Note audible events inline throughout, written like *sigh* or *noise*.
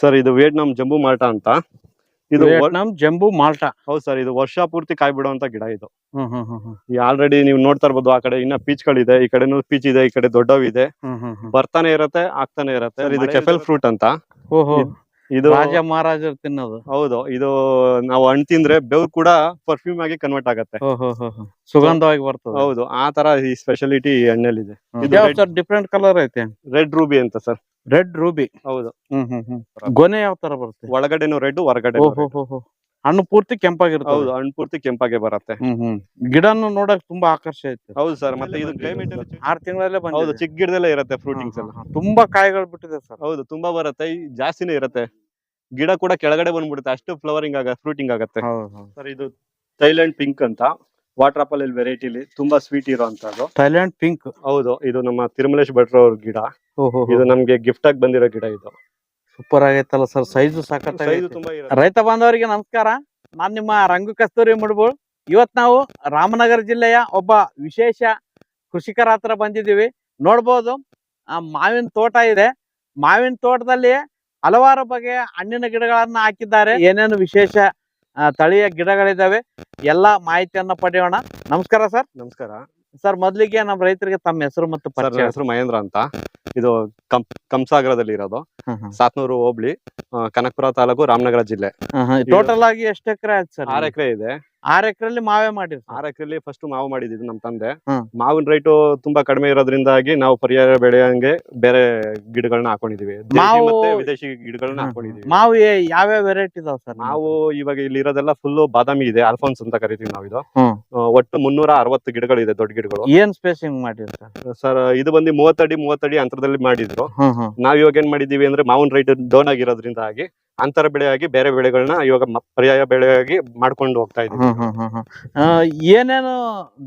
Sir ಇದು Vietnam ಜಂಬೂ Malta ಅಂತ. ಇದು ನಮ್ ಜಂಬು ಮಾಲ್ಟಾ. ಹೌದು ಸರ್ ಇದು ವರ್ಷ ಪೂರ್ತಿ ಕಾಯಿ ಬಿಡುವಂತ ಗಿಡ ಇದು. ಈ ಆಲ್ರೆಡಿ ನೀವು ನೋಡ್ತಾ ಇರ್ಬೋದು ಆ ಕಡೆ ಇನ್ನ ಪೀಚ್ಗಳಿದೆ ಈ ಕಡೆನೂ ಪೀಚ್ ಇದೆ ಈ ಕಡೆ ದೊಡ್ಡವಿದೆ. ಬರ್ತಾನೆ ಇರತ್ತೆ ಆಗ್ತಾನೆ ಇರತ್ತೆ. ಇದು ಕೆಫೆಲ್ ಫ್ರೂಟ್ ಅಂತ. ಓಹೋ. ಇದು ರಾಜ ಮಹಾರಾಜರು ತಿನ್ನೋದು. ಹೌದು ಇದು ನಾವು ಹಣ್ಣು ತಿಂದ್ರೆ ಬೆವ್ರು ಕೂಡ ಪರ್ಫ್ಯೂಮ್ ಆಗಿ ಕನ್ವರ್ಟ್ ಆಗತ್ತೆ. ಸುಗಂಧವಾಗಿ ಬರ್ತದೆ. ಹೌದು ಆ ತರ ಈ ಸ್ಪೆಷಾಲಿಟಿ ಹಣ್ಣಲ್ಲಿದೆ. ಡಿಫ್ರೆಂಟ್ ಕಲರ್ ಐತೆ? ರೆಡ್ ರೂಬಿ ಅಂತ ಸರ್ ರೆಡ್ ರೂಬಿ ಹೌದು. ಹ್ಮ್ ಹ್ಮ್ ಹ್ಮ್. ಗೊನೆ ಯಾವ ತರ ಬರುತ್ತೆ? ಒಳಗಡೆನು ರೆಡ್ ಹೊರಗಡೆ ಓಹೋ ಹೋ ಹೋ ಹಣ್ಣು ಪೂರ್ತಿ ಕೆಂಪಾಗಿರುತ್ತೆ. ಹೌದು ಹಣ್ಣು ಪೂರ್ತಿ ಕೆಂಪಾಗೆ ಬರುತ್ತೆ. ಹ್ಮ್ ಹ್ಮ್. ಗಿಡನು ನೋಡಕ್ ತುಂಬಾ ಆಕರ್ಷ ಐತೆ. ಹೌದು ಸರ್ ಮತ್ತೆ ಇದು ಕ್ಲೈಮೇಟ್ ಆರ್ ತಿಂಗಳಲ್ಲೇ ಹೌದು ಬಂದಿದೆ ಚಿಕ್ಕ ಗಿಡದಲ್ಲೇ ಇರುತ್ತೆ ಫ್ರೂಟಿಂಗ್ಸ್ ಎಲ್ಲ. ತುಂಬಾ ಕಾಯಿಗಳು ಬಿಟ್ಟಿದೆ ಸರ್. ಹೌದು ತುಂಬಾ ಬರುತ್ತೆ ಜಾಸ್ತಿನೇ ಇರುತ್ತೆ. ಗಿಡ ಕೂಡ ಕೆಳಗಡೆ ಬಂದ್ಬಿಡುತ್ತೆ ಅಷ್ಟು ಫ್ಲವರಿಂಗ್ ಆಗ ಫ್ರೂಟಿಂಗ್ ಆಗತ್ತೆ. ಹೌದು ಹೌದು. ಸರ್ ಇದು ಥೈಲ್ಯಾಂಡ್ ಪಿಂಕ್ ಅಂತ. ವಾಟರ್ ಆಪಲ್ ವೆರೈಟಿಲಿ ತುಂಬಾ ಸ್ವೀಟ್ ಇರೋ ಅಂತದ್ದು ಥೈಲ್ಯಾಂಡ್ ಪಿಂಕ್ ಹೌದು ಇದು ನಮ್ಮ ತಿರುಮಲೇಶ್ ಭಟ್ರು ಅವ್ರ ಗಿಡ. ಇದು ನಮ್ಗೆ ಗಿಫ್ಟ್ ಆಗಿ ಬಂದಿರೋ ಗಿಡ ಇದು. ಸೂಪರ್ ಆಗೈತಲ್ಲ ಸರ್ ಸೈಜು ಸಾಕತ್ತ ಸೈಜ್ ತುಂಬಾ ಇರುತ್ತೆ. ರೈತ ಬಾಂಧವರಿಗೆ ನಮಸ್ಕಾರ. ನಾನ್ ನಿಮ್ಮ ರಂಗು ಕಸ್ತೂರಿ ಮುಡ್ಬೋಳ್. ಇವತ್ ನಾವು ರಾಮನಗರ ಜಿಲ್ಲೆಯ ಒಬ್ಬ ವಿಶೇಷ ಕೃಷಿಕರ ಹತ್ರ ಬಂದಿದ್ದೀವಿ. ನೋಡ್ಬೋದು ಆ ಮಾವಿನ ತೋಟ ಇದೆ. ಮಾವಿನ ತೋಟದಲ್ಲಿ ಹಲವಾರು ಬಗೆಯ ಹಣ್ಣಿನ ಗಿಡಗಳನ್ನ ಹಾಕಿದ್ದಾರೆ. ಏನೇನು ವಿಶೇಷ ತಳಿಯ ಗಿಡಗಳಿದ್ದಾವೆ. ಎಲ್ಲಾ ಮಾಹಿತಿಯನ್ನ ಪಡೆಯೋಣ. ನಮಸ್ಕಾರ ಸರ್. ನಮಸ್ಕಾರ. ಸರ್ ಮೊದ್ಲಿಗೆ ನಮ್ಮ ರೈತರಿಗೆ ತಮ್ಮ ಹೆಸರು ಮತ್ತು ಹೆಸರು ಮಹೇಂದ್ರ ಅಂತ. ಇದು ಕಂ ಕಂಸಾಗರದಲ್ಲಿ ಇರೋದು. ಸಾತ್ನೂರು ಹೋಬ್ಳಿ ಕನಕಪುರ ತಾಲೂಕು ರಾಮನಗರ ಜಿಲ್ಲೆ. ಟೋಟಲ್ ಆಗಿ ಎಷ್ಟು ಎಕರೆ ಆಯ್ತು ಸರ್? ಆರ್ ಎಕರೆ ಇದೆ. ಆರ್ ಎಕರೆಲ್ಲಿ ಮಾವೇ ಮಾಡಿರಿ ಸರ್ ಆರ್ ಎಕರೆಲಿ ಫಸ್ಟ್ ಮಾವು ಮಾಡಿದ್ದು ನಮ್ ತಂದೆ. ಹ್ಮ್. ಮಾವಿನ ರೇಟು ತುಂಬಾ ಕಡಿಮೆ ಇರೋದ್ರಿಂದಾಗಿ ನಾವು ಪರ್ಯಾಯ ಬೆಳೆಯಂಗೆ ಬೇರೆ ಗಿಡಗಳನ್ನ ಹಾಕೊಂಡಿದೀವಿ ದೇಶಿ ಮಾವು- ಮತ್ತೆ ವಿದೇಶಿ ಗಿಡಗಳನ್ನ ಹ್ಮ್. ಹಾಕೊಂಡಿದೀವಿ ಮಾವು ಏ- ಯಾವ್ಯಾವ ವೆರೈಟಿ ಇದಾವ ಸರ್ ನಾವು ಇವಾಗ ಇಲ್ಲಿ ಇರೋದೆಲ್ಲ ಫುಲ್ ಬಾದಾಮಿ ಇದೆ ಅಲ್ಫೋನ್ಸ್ ಅಂತ ಕರಿತೀವಿ ನಾವು ಇದು. ಹ್ಮ್. ಆ, ಒಟ್ಟು ಮುನ್ನೂರ ಅರವತ್ತು ಗಿಡಗಳಿದೆ ದೊಡ್ಡ ಗಿಡಗಳು. ಏನ್ ಸ್ಪೇಸಿಂಗ್ ಮಾಡಿರಿ ಸರ್? ಸರ್ ಇದು ಬಂದು ಮೂವತ್ತಡಿ ಮೂವತ್ತಡಿ ಅಂತರದಲ್ಲಿ ಮಾಡಿದ್ರು. ನಾವ್ ಇವಾಗ ಏನ್ ಮಾಡಿದೀವಿ ಅಂದ್ರೆ ಮಾವಿನ ರೈಟ್ ಡೌನ್ ಆಗಿರೋದ್ರಿಂದಾಗಿ ಅಂತರ ಬೆಳೆಯಾಗಿ ಬೇರೆ ಬೆಳೆಗಳನ್ನ ಇವಾಗ ಪರ್ಯಾಯ ಬೆಳೆಯಾಗಿ ಮಾಡ್ಕೊಂಡು ಹೋಗ್ತಾ. ಆ, ಏನೇನು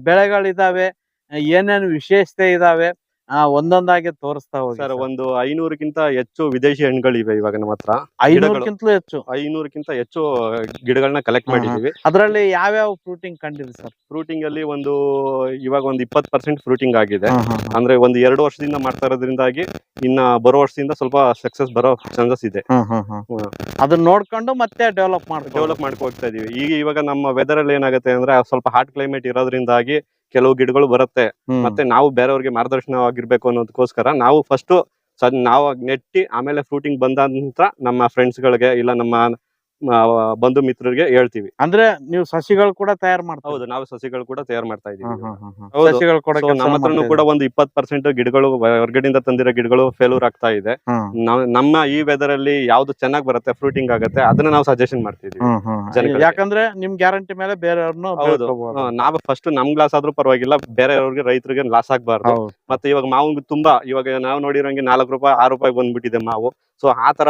ಬೆಳೆಗಳಿದಾವೆ? ಏನೇನು ವಿಶೇಷತೆ ಇದಾವೆ? ಆ, ಒಂದೊಂದಾಗಿ ತೋರಿಸ್ತಾ ಹೋಗಿ ಸರ್ ಒಂದು ಐನೂರಕ್ಕಿಂತ ಹೆಚ್ಚು ವಿದೇಶಿ ಹಣ್ಣುಗಳಿವೆ ಇವಾಗ ನಮ್ಮ ಹತ್ರ. ಐನೂರಕ್ಕಿಂತಲೂ ಹೆಚ್ಚು? ಐನೂರಕ್ಕಿಂತ ಹೆಚ್ಚು ಗಿಡಗಳನ್ನ ಕಲೆಕ್ಟ್ ಹಾ, ಹಾ. ಮಾಡಿದೀವಿ. ಅದರಲ್ಲಿ ಯಾವ್ಯಾವ ಫ್ರೂಟಿಂಗ್ ಕಂಡಿದೆ ಸರ್? ಫ್ರೂಟಿಂಗ್ ಅಲ್ಲಿ ಒಂದು ಇವಾಗ ಒಂದು ಇಪ್ಪತ್ ಪರ್ಸೆಂಟ್ ಫ್ರೂಟಿಂಗ್ ಆಗಿದೆ. ಅಂದ್ರೆ ಒಂದು ಎರಡು ವರ್ಷದಿಂದ ಮಾಡ್ತಾ ಇರೋದ್ರಿಂದಾಗಿ ಇನ್ನ ಬರೋ ವರ್ಷದಿಂದ ಸ್ವಲ್ಪ ಸಕ್ಸಸ್ ಬರೋ ಚಾನ್ಸಸ್ ಇದೆ. ಅದನ್ನ ನೋಡ್ಕೊಂಡು ಮತ್ತೆ ಡೆವಲಪ್ ಮಾಡ್ತೀವಿ ಡೆವಲಪ್ ಮಾಡ್ಕೊ ಹೋಗ್ತಾ ಇದೀವಿ. ಈಗ ಇವಾಗ ನಮ್ಮ ವೆದರ್ ಅಲ್ಲಿ ಏನಾಗುತ್ತೆ ಅಂದ್ರೆ ಸ್ವಲ್ಪ ಹಾಟ್ ಕ್ಲೈಮೇಟ್ ಇರೋದ್ರಿಂದಾಗಿ ಕೆಲವು ಗಿಡಗಳು ಬರುತ್ತೆ. ಮತ್ತೆ ನಾವು ಬೇರೆಯವ್ರಿಗೆ ಮಾರ್ಗದರ್ಶನವಾಗಿರ್ಬೇಕು ಅನ್ನೋದಕ್ಕೋಸ್ಕರ ನಾವು ಫಸ್ಟ್ ನಾವು ನೆಟ್ಟಿ ಆಮೇಲೆ ಫ್ರೂಟಿಂಗ್ ಬಂದ ನಂತರ ನಮ್ಮ ಫ್ರೆಂಡ್ಸ್ ಗಳಿಗೆ ಇಲ್ಲ ನಮ್ಮ ಬಂಧು ಮಿತ್ರರಿಗೆ ಹೇಳ್ತೀವಿ. ಅಂದ್ರೆ ನೀವು ಸಸಿಗಳು ಕೂಡ ತಯಾರು ಮಾಡ್ತಾ ಹೌದು ನಾವು ಸಸಿಗಳು ಕೂಡ ತಯಾರು ಮಾಡ್ತಾ ಇದೀವಿ ನಮ್ಮ ಹತ್ರನು ಕೂಡ ಒಂದು ಇಪ್ಪತ್ ಪರ್ಸೆಂಟ್ ಗಿಡಗಳು ಹೊರಗಡೆಯಿಂದ ತಂದಿರೋ ಗಿಡಗಳು ಫೇಲ್ಯೂರ್ ಆಗ್ತಾ ಇದೆ. ನಮ್ಮ ಈ ವೆದರ್ ಅಲ್ಲಿ ಯಾವ್ದು ಚೆನ್ನಾಗಿ ಬರುತ್ತೆ ಫ್ರೂಟಿಂಗ್ ಆಗುತ್ತೆ ಅದನ್ನ ನಾವು ಸಜೆಷನ್ ಮಾಡ್ತಿದೀವಿ. ಯಾಕಂದ್ರೆ ನಿಮ್ ಗ್ಯಾರಂಟಿ ಮೇಲೆ ಬೇರೆಯವ್ರನ್ನು ಹೌದು. ನಾವು ಫಸ್ಟ್ ನಮ್ ಗ್ಲಾಸ್ ಆದ್ರೂ ಪರವಾಗಿಲ್ಲ ಬೇರೆಯವ್ರಿಗೆ ರೈತರಿಗೆ ಲಾಸ್ ಆಗ್ಬಾರ್ದು. ಮತ್ತೆ ಇವಾಗ ಮಾವು ತುಂಬಾ ಇವಾಗ ನಾವು ನೋಡಿರೋಂಗೆ ನಾಲ್ಕು ರೂಪಾಯಿ ಆರು ರೂಪಾಯಿ ಬಂದ್ಬಿಟ್ಟಿದೆ ಮಾವು. ಸೊ ಆ ತರ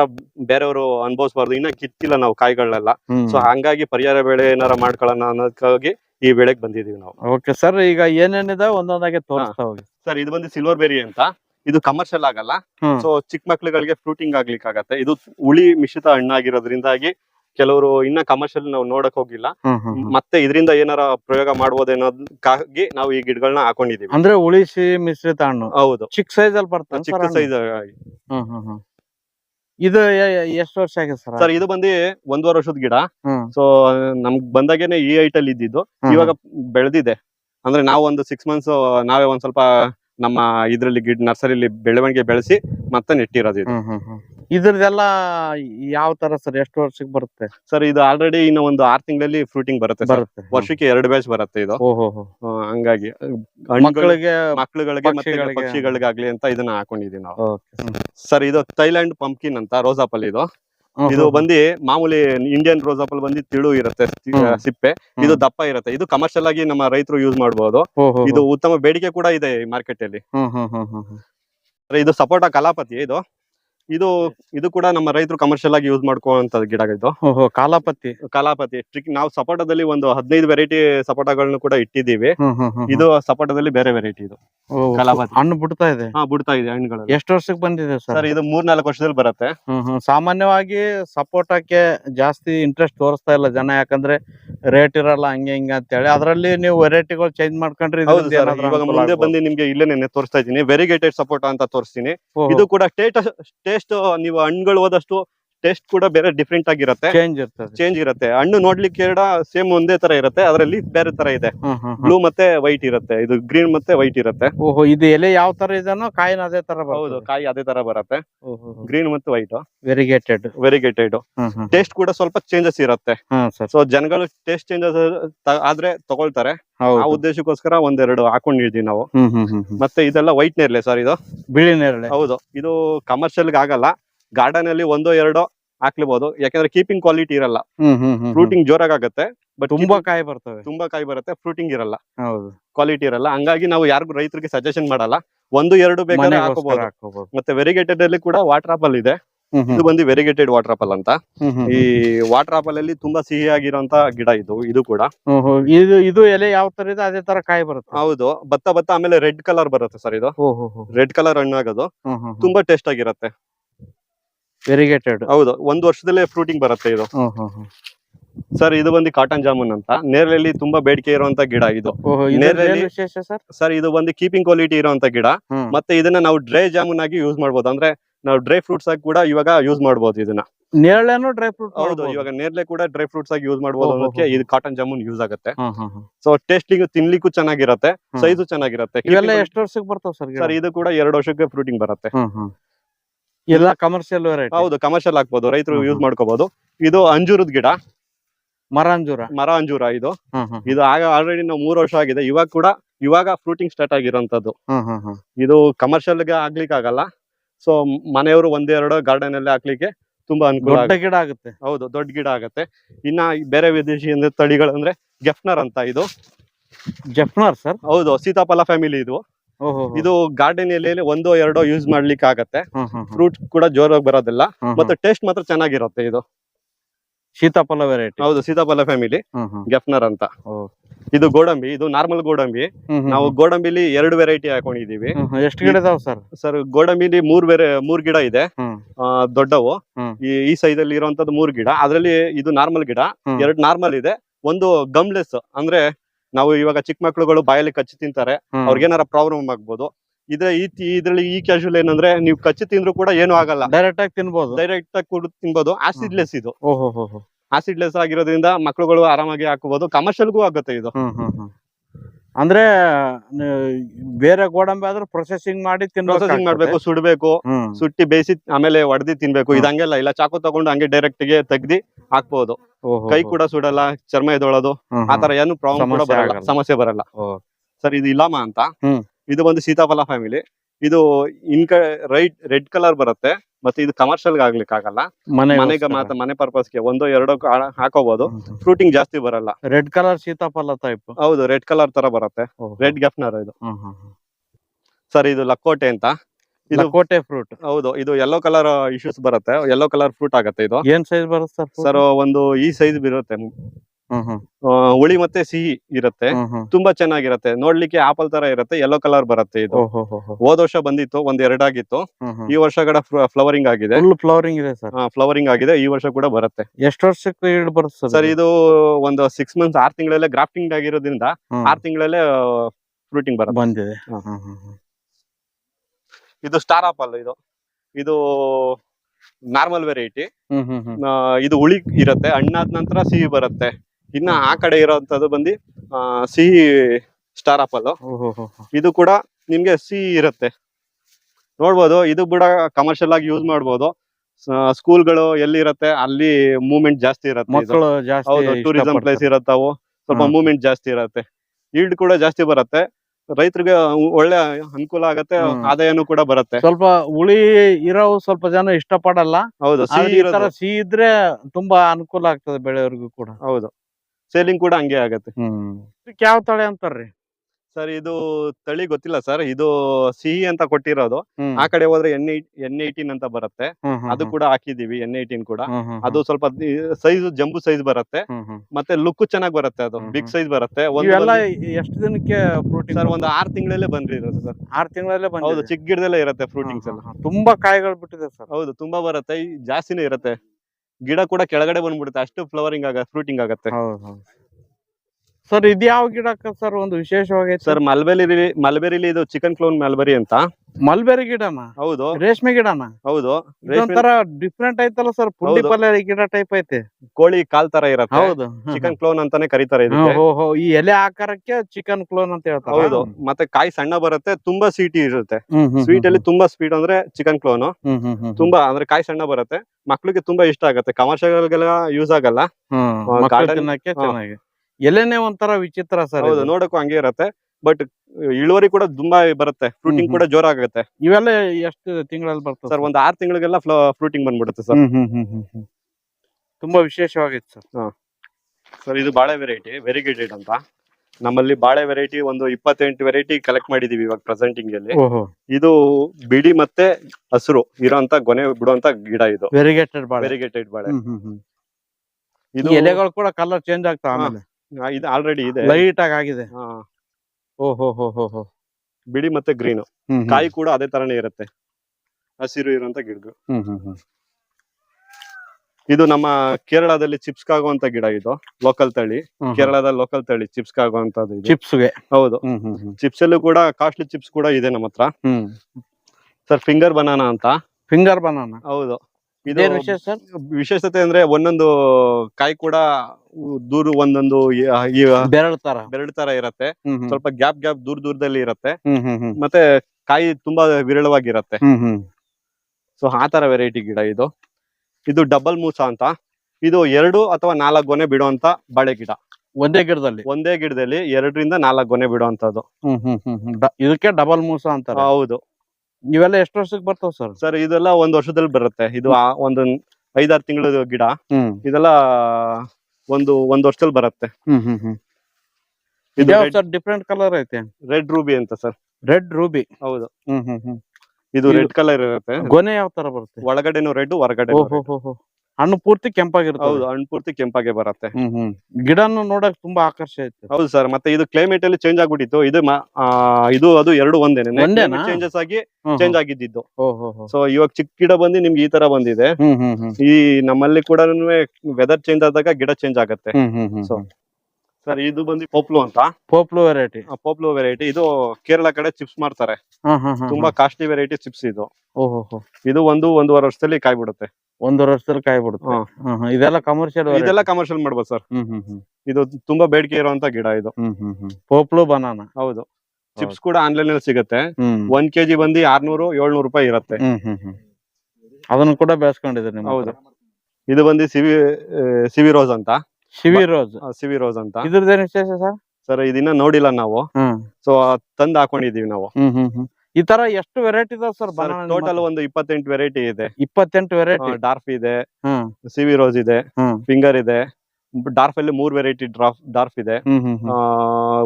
ಬೇರೆಯವರು ಅನ್ಭವಿಸಬಾರ್ದು. ಇನ್ನ ಕಿತ್ತಿಲ್ಲ ನಾವು ಕಾಯಿಗಳನ್ನೆಲ್ಲ. ಸೊ ಹಂಗಾಗಿ ಪರಿಹಾರ ಬೆಳೆ ಏನಾರ ಮಾಡ್ಕೊಳ್ಳೋಣ ಅನ್ನೋದಕ್ಕಾಗಿ ಈ ಬೆಳೆಗ್ ಬಂದಿದೀವಿ ನಾವು. ಓಕೆ ಸರ್ ಈಗ ಏನೇನಿದೆ ಒಂದೊಂದಾಗಿ ತೋರಿಸ್ತಾ ಹೋಗಿ. ಸರ್ ಇದು ಬಂದು ಸಿಲ್ವರ್ ಬೆರಿ ಅಂತ. ಇದು ಕಮರ್ಷಿಯಲ್ ಆಗಲ್ಲ. ಸೊ ಚಿಕ್ಕ ಮಕ್ಳುಗಳಿಗೆ ಫ್ರೂಟಿಂಗ್ ಆಗ್ಲಿಕ್ಕೆ ಆಗತ್ತೆ ಇದು ಹುಳಿ ಮಿಶ್ರಿತ ಹಣ್ಣಾಗಿರೋದ್ರಿಂದಾಗಿ ಕೆಲವರು ಇನ್ನ ಕಮರ್ಷಿಯಲ್ ನಾವು ನೋಡಕ್ ಹೋಗಿಲ್ಲ. ಮತ್ತೆ ಇದರಿಂದ ಏನಾರ ಪ್ರಯೋಗ ಮಾಡ್ಬೋದು ಅನ್ನೋದಕ್ಕಾಗಿ ನಾವು ಈ ಗಿಡಗಳನ್ನ ಹಾಕೊಂಡಿದೀವಿ. ಅಂದ್ರೆ ಉಳಿಸಿ ಮಿಶ್ರಿತ ಹಣ್ಣು. ಹೌದು. ಚಿಕ್ಕ ಸೈಜ್ ಅಲ್ಲಿ ಬರ್ತದೆ ಚಿಕ್ಕ ಸೈಜ್ ಹ್ಮ್ ಹ್ಮ್ ಹ್ಮ್. ಇದು ಎಷ್ಟು ವರ್ಷ ಆಗಿದೆ ಸರ್ ಸರ್ ಇದು ಬಂದು ಒಂದೂವರೆ ವರ್ಷದ ಗಿಡ. ಸೊ ನಮ್ಗ್ ಬಂದಾಗೇನೆ ಈ ಹೈಟ್ ಅಲ್ಲಿ ಇದ್ದಿದ್ದು. ಇವಾಗ ಬೆಳೆದಿದೆ. ಅಂದ್ರೆ ನಾವು ಒಂದು ಸಿಕ್ಸ್ ಮಂತ್ಸ್ ನಾವೇ ಒಂದ್ ಸ್ವಲ್ಪ ನಮ್ಮ ಇದ್ರಲ್ಲಿ ಗಿಡ ನರ್ಸರಿಲಿ ಬೆಳವಣಿಗೆ ಬೆಳೆಸಿ ಮತ್ತೆ ನೆಟ್ಟಿರೋದು ಇದು. ಇದ್ರದೆಲ್ಲ ಯಾವ ತರ ಸರ್ ಎಷ್ಟು ವರ್ಷಕ್ಕೆ ಬರುತ್ತೆ? ಸರ್ ಇದು ಆಲ್ರೆಡಿ ಇನ್ನು ಒಂದು ಆರ್ ತಿಂಗಳಲ್ಲಿ ಫ್ರೂಟಿಂಗ್ ಬರುತ್ತೆ ಸರ್. ಬರುತ್ತೆ. ವರ್ಷಕ್ಕೆ ಎರಡು ಬ್ಯಾಚ್ ಬರುತ್ತೆ ಇದು. ಓಹೋ ಆ, ಹಂಗಾಗಿ ಹಣ್ಣುಗಳು ಮಕ್ಕಳಿಗೆ ಮಕ್ಕಳುಗಳಿಗೆ ಮತ್ತೆ ಪಕ್ಷಿಗಳಿಗೆ. ಪಕ್ಷಿಗಳಿಗಾಗ್ಲಿ ಅಂತ ಇದನ್ನ ಹಾಕೊಂಡಿದೀವಿ ನಾವು. ಸರ್ ಇದು ಥೈಲ್ಯಾಂಡ್ ಪಂಪ್ಕಿನ್ ಅಂತ ರೋಸಾಪಲ್ ಇದು. ಇದು ಬಂದಿ ಮಾಮೂಲಿ ಇಂಡಿಯನ್ ರೋಸ್ ಆಪಲ್ ಬಂದಿ ತಿಳು ಇರುತ್ತೆ ಸಿಪ್ಪೆ. ಇದು ದಪ್ಪ ಇರುತ್ತೆ. ಇದು ಕಮರ್ಷಿಯಲ್ ಆಗಿ ನಮ್ಮ ರೈತರು ಯೂಸ್ ಮಾಡಬಹುದು ಇದು ಉತ್ತಮ ಬೇಡಿಕೆ ಕೂಡ ಇದೆ ಈ ಮಾರ್ಕೆಟ್ ಅಲ್ಲಿ. ಇದು ಸಪೋಟ ಕಲಾಪತಿ ಇದು. ಇದು ಇದು ಕೂಡ ನಮ್ಮ ರೈತರು ಕಮರ್ಷಿಯಲ್ ಆಗಿ ಯೂಸ್ ಮಾಡ್ಕೊಳ್ಳುವಂತ ಗಿಡ ಇದು. ಕಾಲಾಪತಿ ಕಾಲಾಪತಿ. ಕಲಾಪತಿ. ಟ್ರಿಕ್ ನಾವು ಸಪೋಟದಲ್ಲಿ ಒಂದು ಹದಿನೈದು ವೆರೈಟಿ ಸಪೋಟಗಳನ್ನು ಕೂಡ ಇಟ್ಟಿದ್ದೀವಿ. ಇದು ಸಪೋಟದಲ್ಲಿ ಬೇರೆ ವೆರೈಟಿ ಇದು. ಕಾಲಾಪತಿ. ಹಣ್ಣು ಬಿಡ್ತಾ ಇದೆ? ಹಾ ಬಿಡ್ತಾ ಇದೆ ಹಣ್ಣುಗಳು ಎಷ್ಟು ವರ್ಷಕ್ಕೆ ಬಂದಿದೆ ಸರ್? ಇದು ಮೂರ್ ನಾಲ್ಕು ವರ್ಷದಲ್ಲಿ ಬರುತ್ತೆ. ಸಾಮಾನ್ಯವಾಗಿ ಸಪೋಟಕ್ಕೆ ಜಾಸ್ತಿ ಇಂಟ್ರೆಸ್ಟ್ ತೋರಿಸ್ತಾ ಇಲ್ಲ ಜನ ಯಾಕಂದ್ರೆ ರೇಟ್ ಇರಲ್ಲ ಹಂಗೆ ಹಿಂಗೆ ಅಂತ ಹೇಳಿ ಅದರಲ್ಲಿ ನೀವು ವೆರೈಟಿಗಳು ಚೇಂಜ್ ಮಾಡ್ಕೊಂಡ್ರೆ ಮುಂದೆ. ಬಂದು ನಿಮ್ಗೆ ಇಲ್ಲೇ ನೆನ್ನೆ ತೋರಿಸ್ತಾ ಇದ್ದೀನಿ. ವೆರಿಗೇಟೆಡ್ ಸಪೋಟ ಅಂತ ತೋರಿಸ್ತೀನಿ. ಇದು ಕೂಡ ಟೇಸ್ಟ್ ಟೇಸ್ಟ್ ನೀವು ಹಣ್ಣುಗಳು ಹೋದಷ್ಟು ಟೇಸ್ಟ್ ಕೂಡ ಬೇರೆ ಡಿಫ್ರೆಂಟ್ ಆಗಿರುತ್ತೆ. ಚೇಂಜ್ ಇರ್ತದೆ. ಚೇಂಜ್ ಇರುತ್ತೆ. ಹಣ್ಣು ನೋಡ್ಲಿಕ್ಕೆ ಎರಡ ಸೇಮ್ ಒಂದೇ ತರ ಇರುತ್ತೆ. ಅದರಲ್ಲಿ ಬೇರೆ ತರ ಇದೆ. ಬ್ಲೂ ಮತ್ತೆ ವೈಟ್ ಇರುತ್ತೆ. ಇದು ಗ್ರೀನ್ ಮತ್ತೆ ವೈಟ್ ಇರುತ್ತೆ. ಓಹೋ ಇದು ಎಲೆ ಯಾವ ತರ ಇದನ್ನೋ ಕಾಯಿನ ಅದೇ ತರ ಹೌದು ಕಾಯಿ ಅದೇ ತರ ಬರುತ್ತೆ. ಗ್ರೀನ್ ಮತ್ತೆ ವೈಟ್ ವೆರಿಗೇಟೆಡ್ ವೆರಿಗೇಟೆಡ್ ಟೇಸ್ಟ್ ಕೂಡ ಸ್ವಲ್ಪ ಚೇಂಜಸ್ ಇರುತ್ತೆ. ಸೊ ಜನಗಳು ಟೇಸ್ಟ್ ಚೇಂಜಸ್ ಆದ್ರೆ ತಗೊಳ್ತಾರೆ. ಆ ಉದ್ದೇಶಕ್ಕೋಸ್ಕರ ಒಂದೆರಡು ಹಾಕೊಂಡಿದ್ವಿ ನಾವು. ಮತ್ತೆ ಇದೆಲ್ಲ ವೈಟ್ ನೇರಳೆ ಸರ್ ಇದು? ಬಿಳಿ ನೇರಳೆ. ಹೌದು. ಇದು ಕಮರ್ಷಿಯಲ್ ಆಗಲ್ಲ. ಗಾರ್ಡನ್ ಅಲ್ಲಿ ಒಂದೋ ಎರಡೋ ಹಾಕ್ಲಿಬಹುದು ಯಾಕಂದ್ರೆ ಕೀಪಿಂಗ್ ಕ್ವಾಲಿಟಿ ಇರಲ್ಲ. ಫ್ರೂಟಿಂಗ್ ಜೋರಾಗಿ ಆಗುತ್ತೆ ಬಟ್ ತುಂಬಾ ಕಾಯಿ ಬರ್ತವೆ. ತುಂಬಾ ಕಾಯಿ ಬರುತ್ತೆ ಫ್ರೂಟಿಂಗ್ ಇರಲ್ಲ. ಕ್ವಾಲಿಟಿ ಇರಲ್ಲ. ಹಂಗಾಗಿ ನಾವು ಯಾರಿಗೂ ರೈತರಿಗೆ ಸಜೆಷನ್ ಮಾಡಲ್ಲ. ಒಂದು ಎರಡು ಬೇಕಾದ್ರೆ ಹಾಕೋಬಹುದು ಮತ್ತೆ ವೆರಿಗೇಟೆಡ್ ಅಲ್ಲಿ ಕೂಡ ವಾಟರ್ ಆಪಲ್ ಇದೆ. ಇದು ಬಂದು ವೆರಿಗೇಟೆಡ್ ವಾಟರ್ ಆಪಲ್ ಅಂತ. ಈ ವಾಟರ್ ಆಪಲ್ ಅಲ್ಲಿ ತುಂಬಾ ಸಿಹಿಯಾಗಿರುವಂತ ಗಿಡ ಇದು ಇದು ಕೂಡ. ಇದು ಇದು ಎಲೆ ಯಾವ ತರ ಇದೆ ಅದೇ ತರ ಕಾಯಿ ಬರುತ್ತೆ. ಹೌದು. ಭತ್ತ ಭತ್ತ ಆಮೇಲೆ ರೆಡ್ ಕಲರ್ ಬರುತ್ತೆ ಸರ್ ಇದು. ರೆಡ್ ಕಲರ್ ಹಣ್ಣು ಆಗೋದು ತುಂಬಾ ಟೇಸ್ಟ್ ಆಗಿರುತ್ತೆ. ವೆರಿಗೇಟೆಡ್ ಹೌದು ಒಂದು ವರ್ಷದಲ್ಲೇ ಫ್ರೂಟಿಂಗ್ ಬರುತ್ತೆ ಇದು. ಸರ್ ಇದು ಬಂದು ಕಾಟನ್ ಜಾಮೂನ್ ಅಂತ. ನೇರಳೆಯಲ್ಲಿ ತುಂಬಾ ಬೇಡಿಕೆ ಇರುವಂತ ಗಿಡ ಇದು. ನೇರಳೆಯಲ್ಲಿ- ಸರ್ ಇದು ಬಂದು ಕೀಪಿಂಗ್ ಕ್ವಾಲಿಟಿ ಇರುವಂತ ಗಿಡ. ಮತ್ತೆ ಇದನ್ನ ನಾವು ಡ್ರೈ ಜಾಮೂನ್ ಆಗಿ ಯೂಸ್ ಮಾಡಬಹುದು ಅಂದ್ರೆ ನಾವು ಡ್ರೈ ಫ್ರೂಟ್ಸ್ ಆಗಿ ಕೂಡ ಇವಾಗ ಯೂಸ್ ಮಾಡಬಹುದು ಇದನ್ನ. ನೇರಳೆನು ಡ್ರೈ ಫ್ರೂಟ್ ಹೌದು ಇವಾಗ ನೇರಳೆ ಕೂಡ ಡ್ರೈ ಫ್ರೂಟ್ಸ್ ಆಗಿ ಯೂಸ್ ಮಾಡಬಹುದು. ಅನ್ನೋದಕ್ಕೆ ಇದು ಕಾಟನ್ ಜಾಮೂನ್ ಯೂಸ್ ಆಗುತ್ತೆ. ಸೊ ಟೇಸ್ಟಿಂಗ್ ತಿನ್ಲಿಕ್ಕೂ ಚೆನ್ನಾಗಿರುತ್ತೆ ಸೈಜ್ ಚೆನ್ನಾಗಿರುತ್ತೆ. ಇವೆಲ್ಲ ಎಷ್ಟು ವರ್ಷಕ್ಕೆ ಬರ್ತಾವ ಸರ್ ಸರ್ ಇದು ಕೂಡ ಎರಡು ವರ್ಷಕ್ಕೆ ಫ್ರೂಟಿಂಗ್ ಬರುತ್ತೆ. ಎಲ್ಲ ಕಮರ್ಷಿಯಲ್ ಹೌದು ಕಮರ್ಷಿಯಲ್ ಹಾಕ್ಬೋದು ರೈತರು ಯೂಸ್. ಮಾಡ್ಕೋಬಹುದು ಇದು ಅಂಜೂರದ ಗಿಡ. ಮರ ಅಂಜೂರ. ಮರ ಅಂಜೂರ ಇದು. ಇದು ಆಗ ಆಲ್ರೆಡಿ ನಾವು ಮೂರು ವರ್ಷ ಆಗಿದೆ. ಇವಾಗ ಕೂಡ ಇವಾಗ ಫ್ರೂಟಿಂಗ್ ಸ್ಟಾರ್ಟ್ ಆಗಿರೋಂಥದ್ದು ಇದು ಕಮರ್ಷಿಯಲ್ಗೆ ಆಗ್ಲಿಕ್ಕೆ ಆಗಲ್ಲ. ಸೊ ಮನೆಯವರು ಒಂದೆರಡು ಗಾರ್ಡನ್ ಅಲ್ಲಿ ಹಾಕ್ಲಿಕ್ಕೆ ತುಂಬಾ ಅನುಕೂಲ ದೊಡ್ಡ ಗಿಡ ಆಗುತ್ತೆ. ಹೌದು ದೊಡ್ಡ ಗಿಡ ಆಗುತ್ತೆ. ಇನ್ನ ಬೇರೆ ವಿದೇಶಿ ತಳಿಗಳಂದ್ರೆ ಗೆಫ್ನರ್ ಅಂತ ಇದು. ಗೆಫ್ನರ್ ಸರ್ ಹೌದು ಸೀತಾಫಲ ಫ್ಯಾಮಿಲಿ ಇದು. ಇದು ಗಾರ್ಡನ್ ಎಲೆಯಲ್ಲಿ ಒಂದೋ ಎರಡೋ ಯೂಸ್ ಮಾಡ್ಲಿಕ್ಕೆ ಆಗತ್ತೆ. ಫ್ರೂಟ್ ಕೂಡ ಜೋರಾಗಿ ಬರೋದಿಲ್ಲ. ಮತ್ತೆ ಟೇಸ್ಟ್ ಮಾತ್ರ ಚೆನ್ನಾಗಿರುತ್ತೆ ಇದು. ಸೀತಾಫಲ ವೆರೈಟಿ ಹೌದು ಸೀತಾಫಲ ಫ್ಯಾಮಿಲಿ ಗೆಫ್ನರ್ ಅಂತ. ಇದು ಗೋಡಂಬಿ ಇದು ನಾರ್ಮಲ್ ಗೋಡಂಬಿ. ನಾವು ಗೋಡಂಬಿಲಿ ಎರಡು ವೆರೈಟಿ ಹಾಕೊಂಡಿದೀವಿ. ಎಷ್ಟು ಗಿಡ ಇದಾವ ಸರ್? ಸರ್ ಗೋಡಂಬಿಲಿ ಮೂರ್ ಬೇರೆ ಮೂರ್ ಗಿಡ ಇದೆ. ದೊಡ್ಡವು. ಈ ಈ ಸೈಜ್ ಅಲ್ಲಿ ಇರುವಂತದ್ದು ಮೂರ್ ಗಿಡ. ಅದ್ರಲ್ಲಿ ಇದು ನಾರ್ಮಲ್ ಗಿಡ. ಎರಡ್ ನಾರ್ಮಲ್ ಇದೆ. ಒಂದು ಗಮ್ಲೆಸ್ ಅಂದ್ರೆ ನಾವು ಇವಾಗ ಚಿಕ್ಕ ಮಕ್ಳುಗಳು ಬಾಯಲ್ಲಿ ಕಚ್ಚಿ ತಿಂತಾರೆ. ಅವ್ರಿಗೇನಾರ ಪ್ರಾಬ್ಲಮ್ ಆಗ್ಬೋದು. ಇದೇ ಈ ಇದ್ರಲ್ಲಿ ಈ ಕ್ಯಾಶುವಲ್ ಏನಂದ್ರೆ ನೀವು ಕಚ್ಚಿ ತಿಂದ್ರು ಕೂಡ ಏನು ಆಗಲ್ಲ. ಡೈರೆಕ್ಟ್ ಆಗಿ ತಿನ್ಬೋದು. ಡೈರೆಕ್ಟ್ ಆಗಿ ಕೂಡ ತಿನ್ಬೋದು. ಆಸಿಡ್ಲೆಸ್ ಇದು. ಆಸಿಡ್ಲೆಸ್ ಆಗಿರೋದ್ರಿಂದ ಮಕ್ಳುಗಳು ಆರಾಮಾಗಿ ಹಾಕಬಹುದು ಕಮರ್ಷಿಯಲ್ಗೂ ಆಗುತ್ತೆ ಇದು. ಅಂದ್ರೆ ಬೇರೆ ಗೋಡಂಬಿ ಆದ್ರೆ ಪ್ರೊಸೆಸಿಂಗ್ ಮಾಡಿ ಪ್ರೊಸೆಸಿಂಗ್. ಮಾಡ್ಬೇಕು ಸುಡ್ಬೇಕು ಸುಟ್ಟಿ ಬೇಯಿಸಿ ಆಮೇಲೆ ಒಡೆದಿ ತಿನ್ಬೇಕು. ಇದಂಗೆಲ್ಲ ಇದು ಹಂಗೆಲ್ಲ ಇಲ್ಲ. ಚಾಕು ತಗೊಂಡು ಹಂಗೆ ಡೈರೆಕ್ಟ್ಗೆ ತೆಗ್ದಿ ಹಾಕ್ಬಹುದು ಕೈ ಕೂಡ ಸುಡಲ್ಲ ಚರ್ಮ ಎದೊಳೋದು. ಆತರ ಏನು ಪ್ರಾಬ್ಲಮ್ ಕೂಡ ಸಮಸ್ಯೆ ಬರಲ್ಲ. ಸರ್ ಇದು ಇಲಾಮ ಅಂತ? ಇದು ಬಂದು ಸೀತಾಫಲ ಫ್ಯಾಮಿಲಿ ಇದು ಇನ್ಕ ರೈಟ್ ರೆಡ್ ಕಲರ್ ಬರುತ್ತೆ ಮತ್ತೆ ಇದು ಕಮರ್ಷಿಯಲ್ ಆಗ್ಲಿಕ್ಕೆ ಆಗಲ್ಲ ಮನೆಗೆ ಮಾತ್ರ ಮನೆ ಪರ್ಪಸ್ಗೆ ಒಂದೋ ಎರಡೋ ಹಾಕೋಬಹುದು ಫ್ರೂಟಿಂಗ್ ಜಾಸ್ತಿ ಬರಲ್ಲ. ರೆಡ್ ಕಲರ್ ಸೀತಾಫಲ ಟೈಪ್ ಹೌದು ರೆಡ್ ಕಲರ್ ತರ ಬರುತ್ತೆ. ರೆಡ್ ಗಫ್ನರ್ ಇದು. ಸರ್ ಇದು ಲಕ್ಕೋಟೆ ಅಂತ. ಇದು ಕೋಟೆ ಫ್ರೂಟ್ ಹೌದು ಇದು ಯೆಲ್ಲೋ ಕಲರ್ ಇಶ್ಯೂಸ್ ಬರುತ್ತೆ. ಯೆಲ್ಲೋ ಕಲರ್ ಫ್ರೂಟ್ ಆಗುತ್ತೆ ಇದು. ಏನ್ ಸೈಜ್ ಬರುತ್ತೆ ಸರ್ ಸರ್ ಒಂದು ಈ ಸೈಜ್ ಆ, ಹುಳಿ ಮತ್ತೆ ಸಿಹಿ ಇರುತ್ತೆ. ತುಂಬಾ ಚೆನ್ನಾಗಿರುತ್ತೆ. ನೋಡ್ಲಿಕ್ಕೆ ಆಪಲ್ ತರ ಇರುತ್ತೆ. ಯೆಲ್ಲೋ ಕಲರ್ ಬರುತ್ತೆ ಇದು. ಹೋದ ವರ್ಷ ಬಂದಿತ್ತು ಒಂದ್ ಎರಡಾಗಿತ್ತು. ಈ ವರ್ಷ ಕೂಡ ಫ್ಲವರಿಂಗ್ ಆಗಿದೆ. ಫುಲ್ ಫ್ಲವರಿಂಗ್ ಇದೆ ಸರ್. ಫ್ಲವರಿಂಗ್ ಆಗಿದೆ. ಈ ವರ್ಷ ಕೂಡ ಬರುತ್ತೆ. ಎಷ್ಟು ವರ್ಷಕ್ಕೆ ಬರುತ್ತೆ ಸರ್ ಇದು? ಒಂದು ಸಿಕ್ಸ್ ಮಂತ್ಸ್ ಆರ್ ತಿಂಗಳಲ್ಲೇ ಗ್ರಾಫ್ಟಿಂಗ್ ಆಗಿರೋದ್ರಿಂದ. ಆರ್ ತಿಂಗಳಲ್ಲೇ ಫ್ರೂಟಿಂಗ್ ಬರುತ್ತೆ. ಬಂದಿದೆ. ಇದು ಸ್ಟಾರ್ ಆಪಲ್ ಇದು. ಇದು ನಾರ್ಮಲ್ ವೆರೈಟಿ ಇದು ಹುಳಿ ಇರುತ್ತೆ. ಹಣ್ಣಾದ ನಂತರ ಸಿಹಿ ಬರುತ್ತೆ. ಇನ್ನ ಆ ಕಡೆ ಇರೋಂಥದ್ದು ಬಂದು ಆ, ಸಿಹಿ ಸ್ಟಾರ್ ಆಪಲ್. ಇದು ಕೂಡ ನಿಮ್ಗೆ ಸಿಹಿ ಇರುತ್ತೆ. ನೋಡ್ಬೋದು ಇದು ಕೂಡ ಕಮರ್ಷಿಯಲ್ ಆಗಿ ಯೂಸ್ ಮಾಡ್ಬೋದು. ಸ್ಕೂಲ್ಗಳು ಎಲ್ಲಿ ಇರುತ್ತೆ ಅಲ್ಲಿ ಮೂವ್ಮೆಂಟ್ ಜಾಸ್ತಿ ಇರುತ್ತೆ ಹೌದು ಟೂರಿಸಂ ಪ್ಲೇಸ್ ಇರುತ್ತಾವು. ಸ್ವಲ್ಪ. ಮೂವ್ಮೆಂಟ್ ಜಾಸ್ತಿ ಇರುತ್ತೆ. ಈಲ್ಡ್ ಕೂಡ ಜಾಸ್ತಿ ಬರುತ್ತೆ. ರೈತರಿಗೆ ಒಳ್ಳೆ ಅನುಕೂಲ ಆಗತ್ತೆ ಆದಾಯನು ಕೂಡ ಬರುತ್ತೆ. ಸ್ವಲ್ಪ ಹುಳಿ ಇರೋ ಸ್ವಲ್ಪ ಜನ ಹೌದು ಸಿಹಿ ಈ ತರ ಸಿಹಿ ಇದ್ರೆ ತುಂಬಾ ಅನುಕೂಲ ಆಗ್ತದೆ ಬೆಳೆಯವರಿಗೂ ಕೂಡ. ಹೌದು. ಸೇಲಿಂಗ್ ಕೂಡ ಹಂಗೆ ಆಗತ್ತೆ. ಇದಕ್ಕೆ ಯಾವ ತಳಿ ಅಂತಾರ್ರಿ? ಸರ್ ಇದು ತಳಿ ಗೊತ್ತಿಲ್ಲ ಸರ್. ಇದು ಸಿಹಿ ಅಂತ ಕೊಟ್ಟಿರೋದು. ಆ ಕಡೆ ಹೋದ್ರೆ ಎನ್ ಎನ್ ಏಯ್ಟೀನ್ ಅಂತ ಬರುತ್ತೆ. ಅದು ಕೂಡ ಹಾಕಿದೀವಿ ಎನ್ ಏಯ್ಟೀನ್ ಕೂಡ. ಅದು ಸ್ವಲ್ಪ ಸೈಜ್ ಜಂಬು ಸೈಜ್ ಬರುತ್ತೆ. ಮತ್ತೆ ಲುಕ್ ಚೆನ್ನಾಗಿ ಬರುತ್ತೆ ಅದು. ಬಿಗ್ ಸೈಜ್ ಬರುತ್ತೆ. ಎಷ್ಟು ದಿನಕ್ಕೆ ಫ್ರೂಟಿಂಗ್ ಸರ್ ಒಂದು ಆರ್ ತಿಂಗಳಲ್ಲೇ ಬಂದಿರೋದು ಸರ್. ಆರ್ ತಿಂಗಳಲ್ಲೇ ಹೌದು ಚಿಕ್ಕ ಗಿಡದಲ್ಲೇ ಇರುತ್ತೆ ಫ್ರೂಟಿಂಗ್ಸ್ ಎಲ್ಲ. ತುಂಬಾ ಕಾಯಿಗಳು ಬಿಟ್ಟಿದೆ ಸರ್. ಹೌದು ತುಂಬಾ ಬರುತ್ತೆ. ಜಾಸ್ತಿನೇ ಇರುತ್ತೆ. ಗಿಡ ಕೂಡ ಕೆಳಗಡೆ ಬಂದ್ಬಿಡುತ್ತೆ. ಅಷ್ಟು ಫ್ಲವರಿಂಗ್ ಆಗ ಫ್ರೂಟಿಂಗ್ ಆಗುತ್ತೆ. ಸರ್ ಇದು ಯಾವ ಗಿಡಕ್ಕ ಸರ್ ಒಂದು ವಿಶೇಷವಾಗಿ ಸರ್ ಮಲ್ಬೆರಿ ಮಲ್ಬೆರಿಲಿ ಇದು ಚಿಕನ್ ಕ್ಲೋನ್ ಮಲ್ಬೆರಿ ಅಂತ. ಮಲ್ಬೇರಿ ಗಿಡನ? ಹೌದು. ರೇಷ್ಮೆ ಗಿಡನ? ಹೌದು. ರೇಷ್ಮೆ ಡಿಫ್ರೆಂಟ್ ಐತಲ್ಲ ಸರ್ ಪುಂಡಿ. ಪಲ್ಯ ಗಿಡ ಟೈಪ್ ಐತೆ. ಕೋಳಿ ಕಾಲ್ ತರ ಇರತ್ತೆ. ಹೌದು. ಚಿಕನ್ ಕ್ಲೋನ್ ಅಂತಾನೆ ಕರೀತಾರೆ ಇದಕ್ಕೆ. ಈ ಎಲೆ ಆಕಾರಕ್ಕೆ ಚಿಕನ್ ಕ್ಲೋನ್ ಅಂತ ಹೇಳ್ತಾರೆ. ಹೌದು. ಮತ್ತೆ ಕಾಯಿ ಸಣ್ಣ ಬರುತ್ತೆ ತುಂಬಾ ಸ್ವೀಟ್ ಇರುತ್ತೆ. ಸ್ವೀಟ್ ಅಲ್ಲಿ ತುಂಬಾ ಸ್ವೀಟ್ ಅಂದ್ರೆ ಚಿಕನ್ ಕ್ಲೋನ್ ತುಂಬಾ ಅಂದ್ರೆ ಕಾಯಿ ಸಣ್ಣ ಬರುತ್ತೆ. ಮಕ್ಳಿಗೆ ತುಂಬಾ ಇಷ್ಟ ಆಗುತ್ತೆ. ಕಮರ್ಷಿಯಲ್ ಯೂಸ್ ಆಗಲ್ಲ. ಎಲೆನೇ ಒಂಥರ ವಿಚಿತ್ರ ಸರ್ ಹೌದು ನೋಡಕ್ಕೂ ಹಂಗೆ ಇರತ್ತೆ. ಬಟ್ ಇಳುವರಿ ಕೂಡ ತುಂಬಾ ಬರುತ್ತೆ. ಫ್ರೂಟಿಂಗ್ ಕೂಡ ಜೋರಾಗುತ್ತೆ. ಇವೆಲ್ಲ ಎಷ್ಟು ತಿಂಗಳಲ್ಲಿ ಬರ್ತದೆ ಸರ್ ಒಂದು ಆರು ತಿಂಗಳಿಗೆಲ್ಲ ಫ್ರೂಟಿಂಗ್ ಬಂದ್ಬಿಡುತ್ತೆ ಸರ್. ತುಂಬಾ ವಿಶೇಷವಾಗಿತ್ತು ಸರ್. ಸರ್ ಇದು ಬಾಳೆ ವೆರೈಟಿ ವೆರಿಗೇಟೆಡ್ ಅಂತ. ನಮ್ಮಲ್ಲಿ ಬಾಳೆ ವೆರೈಟಿ ಒಂದು ಇಪ್ಪತ್ತೆಂಟು ವೆರೈಟಿ ಕಲೆಕ್ಟ್ ಮಾಡಿದೀವಿ ಇವಾಗ ಪ್ರೆಸೆಂಟಿಂಗ್ ಅಲ್ಲಿ. ಇದು ಬಿಡಿ ಮತ್ತೆ ಹಸಿರು ಇರೋಂತ ಗೊನೆ ಬಿಡುವಂತ ಗಿಡ ಇದು. ವೆರಿಗೇಟೆಡ್ ಬಾಳೆ. ವೆರಿಗೇಟೆಡ್ ಬಾಳೆ. ಇದು ಎಲೆಗಳು ಕೂಡ ಕಲರ್ ಚೇಂಜ್ ಆಗ್ತಾ. ಆಮೇಲೆ. ಇದು ಆಲ್ರೆಡಿ ಇದೆ. ಲೈಟ್ ಆಗಿ ಆಗಿದೆ. ಓಹೋ ಹೋ ಹೋ ಹೋ ಬಿಡಿ ಮತ್ತೆ ಗ್ರೀನ್. ಹ್ಮ್ ಹ್ಮ್. ಕಾಯಿ ಕೂಡ ಅದೇ ತರನೇ ಇರುತ್ತೆ. ಹಸಿರು ಇರುವಂತ ಗಿಡಗಳು. ಹ್ಮ್ ಹ್ಮ್ ಹ್ಮ್. ಇದು ನಮ್ಮ ಕೇರಳದಲ್ಲಿ ಚಿಪ್ಸ್ ಆಗುವಂತ ಗಿಡ ಇದು ಲೋಕಲ್ ತಳಿ. ಹ್ಮ್ ಕೇರಳದ ಲೋಕಲ್ ತಳಿ ಚಿಪ್ಸ್ ಆಗುವಂತದ್ದು ಇದು. ಚಿಪ್ಸ್ಗೆ. ಹೌದು. ಹ್ಮ್ ಹ್ಮ್ ಹ್ಮ್. ಚಿಪ್ಸ್ ಅಲ್ಲೂ ಕೂಡ ಕಾಸ್ಟ್ಲಿ ಚಿಪ್ಸ್ ಕೂಡ ಇದೆ ನಮ್ಮ ಹತ್ರ. ಹ್ಮ್. ಸರ್ ಫಿಂಗರ್ ಬನಾನಾ ಅಂತ? ಫಿಂಗರ್ ಬನಾನ ಹೌದು. ಇದು ವಿಶೇಷ ಸರ್? ವಿಶೇಷತೆ ಅಂದ್ರೆ ಒಂದೊಂದು ಕಾಯಿ ಕೂಡ ದೂರ ಒಂದೊಂದು ಈ- ಈ ಬೆರಳು ತರ. ಬೆರಳು ತರ ಇರತ್ತೆ. ಹ್ಮ್ ಹ್ಮ್. ಸ್ವಲ್ಪ ಗ್ಯಾಪ್ ಗ್ಯಾಪ್ ದೂರ ದೂರದಲ್ಲಿ ಇರತ್ತೆ. ಹ್ಮ್ ಹ್ಮ್ ಹ್ಮ್. ಮತ್ತೆ ಕಾಯಿ ತುಂಬಾ ವಿರಳವಾಗಿರತ್ತೆ. ಹ್ಮ್ ಹ್ಮ್. ಸೊ ಆ ತರ ವೆರೈಟಿ ಗಿಡ ಇದು. ಇದು ಡಬಲ್ ಮೂಸ ಅಂತ. ಇದು ಎರಡು ಅಥವಾ ನಾಲ್ಕು ಗೊನೆ ಬಿಡುವಂತ ಬಾಳೆ ಗಿಡ. ಒಂದೇ ಗಿಡದಲ್ಲಿ? ಒಂದೇ ಗಿಡದಲ್ಲಿ ಎರಡರಿಂದ ನಾಲ್ಕು ಗೊನೆ ಬಿಡುವಂತದ್ದು. ಹ್ಮ್ ಹ್ಮ್ ಹ್ಮ್ ಹ್ಮ್. ಡ- ಇದಕ್ಕೆ ಡಬಲ್ ಮೂಸ ಅಂತಾರೆ. ಹೌದು. ಇವೆಲ್ಲ ಎಷ್ಟು ವರ್ಷಕ್ಕೆ ಬರ್ತಾವ ಸರ್? ಸರ್ ಇದೆಲ್ಲ ಒಂದ್ ವರ್ಷದಲ್ಲಿ ಬರುತ್ತೆ. ಇದು ಆ ಒಂದು ಐದಾರು ತಿಂಗಳ ಗಿಡ. ಹ್ಮ್. ಇದೆಲ್ಲ ಒಂದು ಒಂದ್ ವರ್ಷದಲ್ಲಿ ಬರುತ್ತೆ. ಹ್ಮ್ ಹ್ಮ್ ಹ್ಮ್. ಇದು ಇದ್ಯಾವ ಸರ್ ಡಿಫ್ರೆಂಟ್ ಕಲರ್ ಐತೆ? ರೆಡ್ ರೂಬಿ ಅಂತ ಸರ್. Red ruby? ಹೌದು. ಹ್ಮ್ ಹ್ಮ್ ಹ್ಮ್. ಇದು ಇದು- ರೆಡ್ ಕಲರ್ ಇರುತ್ತೆ. ಗೊನೆ ಯಾವ ತರ ಬರುತ್ತೆ? ಒಳಗಡೆನು ರೆಡ್ ಹೊರಗಡೆ ಓಹೋ. ಹಣ್ಣು ಪೂರ್ತಿ ಕೆಂಪಾಗಿರ್ತದೆ. ಹೌದು ಹಣ್ಣು ಪೂರ್ತಿ ಕೆಂಪಾಗೆ ಬರುತ್ತೆ. ಹ್ಮ್ ಹ್ಮ್. ಗಿಡನು ನೋಡಕ್ ತುಂಬಾ ಆಕರ್ಷ ಐತೆ ಹೌದು ಸರ್ ಮತ್ತೆ ಇದು ಕ್ಲೈಮೇಟ್ ಅಲ್ಲಿ ಚೇಂಜ್ ಆಗ್ಬಿಟ್ಟಿತ್ತು. ಇದು ಮ- ಆ, ಇದು ಅದು ಎರಡು ಒಂದೇನೆ? ಒಂದೇನಾ? ಚೇಂಜಸ್ ಆಗಿ ಚೇಂಜ್ ಆಗಿದ್ದು ಹೋ ಹೋ ಹೋ. ಸೊ ಇವಾಗ ಚಿಕ್ಕ ಗಿಡ ಬಂದು ನಿಮ್ಗೆ ಈ ತರ ಬಂದಿದೆ. ಹ್ಮ್ ಹ್ಮ್ ಹ್ಮ್. ಈ ನಮ್ಮಲ್ಲಿ ಕೂಡ ವೆದರ್ ಚೇಂಜ್ ಆದಾಗ ಗಿಡ ಚೇಂಜ್ ಆಗುತ್ತೆ. ಹ್ಮ್ ಹ್ಮ್ ಹ್ಮ್ So, ಸರ್ ಇದು ಬಂದು ಪೋಪ್ಲು ಅಂತ. ಪೋಪ್ಲು ವೆರೈಟಿ ಪೋಪ್ಲು ವೆರೈಟಿ ಇದು ಕೇರಳ ಕಡೆ ಚಿಪ್ಸ್ ಮಾಡ್ತಾರೆ ತುಂಬಾ ಕಾಸ್ಟ್ಲಿ ವೆರೈಟಿ ಚಿಪ್ಸ್ ಇದು. ಓಹೋ ಇದು ಒಂದು ಒಂದೂವರೆ ವರ್ಷದಲ್ಲಿ ಕಾಯಿ ಬಿಡುತ್ತೆ ಒಂದು ವರ್ಷದಲ್ಲಿ ಕಾಯಿ ಬಿಡುತ್ತೆ. ಇದೆಲ್ಲ ಕಮರ್ಷಿಯಲ್ ಇದೆಲ್ಲ ಕಮರ್ಷಿಯಲ್ ಮಾಡ್ಬೋದು ಸರ್. ಇದು ತುಂಬಾ ಬೇಡಿಕೆ ಇರುವಂತ ಗಿಡ ಇದು. ಪೋಪ್ಲು ಬನಾನ. ಹೌದು. ಚಿಪ್ಸ್ ಕೂಡ ಆನ್ಲೈನ್ ಅಲ್ಲಿ ಸಿಗುತ್ತೆ ಒಂದ್ ಕೆಜಿ ಬಂದು ಆರ್ನೂರು ಏಳ್ನೂರು ರೂಪಾಯಿ ಇರುತ್ತೆ. ಅದನ್ನು ಕೂಡ ಬೆಳೆಸ್ಕೊಂಡಿದ್ದೀರಿ ನಿಮ್ಮ ಹೌದು. ಇದು ಬಂದು ಸಿವಿ ಸಿವಿ ರೋಸ್ ಅಂತ. C V rose. ಸಿವಿ ರೋಸ್ ಅಂತ. ಇದ್ರದ್ದೇನು ವಿಶೇಷ ಸರ್? ಸರ್ ಇದನ್ನ ನೋಡಿಲ್ಲ ನಾವು. ಸೊ ತಂದ್ ಹಾಕೊಂಡಿದೀವಿ ನಾವು. ಈ ತರ ಎಷ್ಟು ವೆರೈಟಿ ಇದಾವ ಸರ್ ಟೋಟಲ್ ಒಂದು ಇಪ್ಪತ್ತೆಂಟು ವೆರೈಟಿ ಇದೆ. ಇಪ್ಪತ್ತೆಂಟು ವೆರೈಟಿ ಡಾರ್ಫ್ ಇದೆ. ಸಿವಿ ರೋಸ್ ಇದೆ. ಫಿಂಗರ್ ಇದೆ. ಡಾರ್ಫ್ ಅಲ್ಲಿ ಮೂರ್ ವೆರೈಟಿ ಡ್ರಾಫ್ ಡಾರ್ಫ್ ಇದೆ.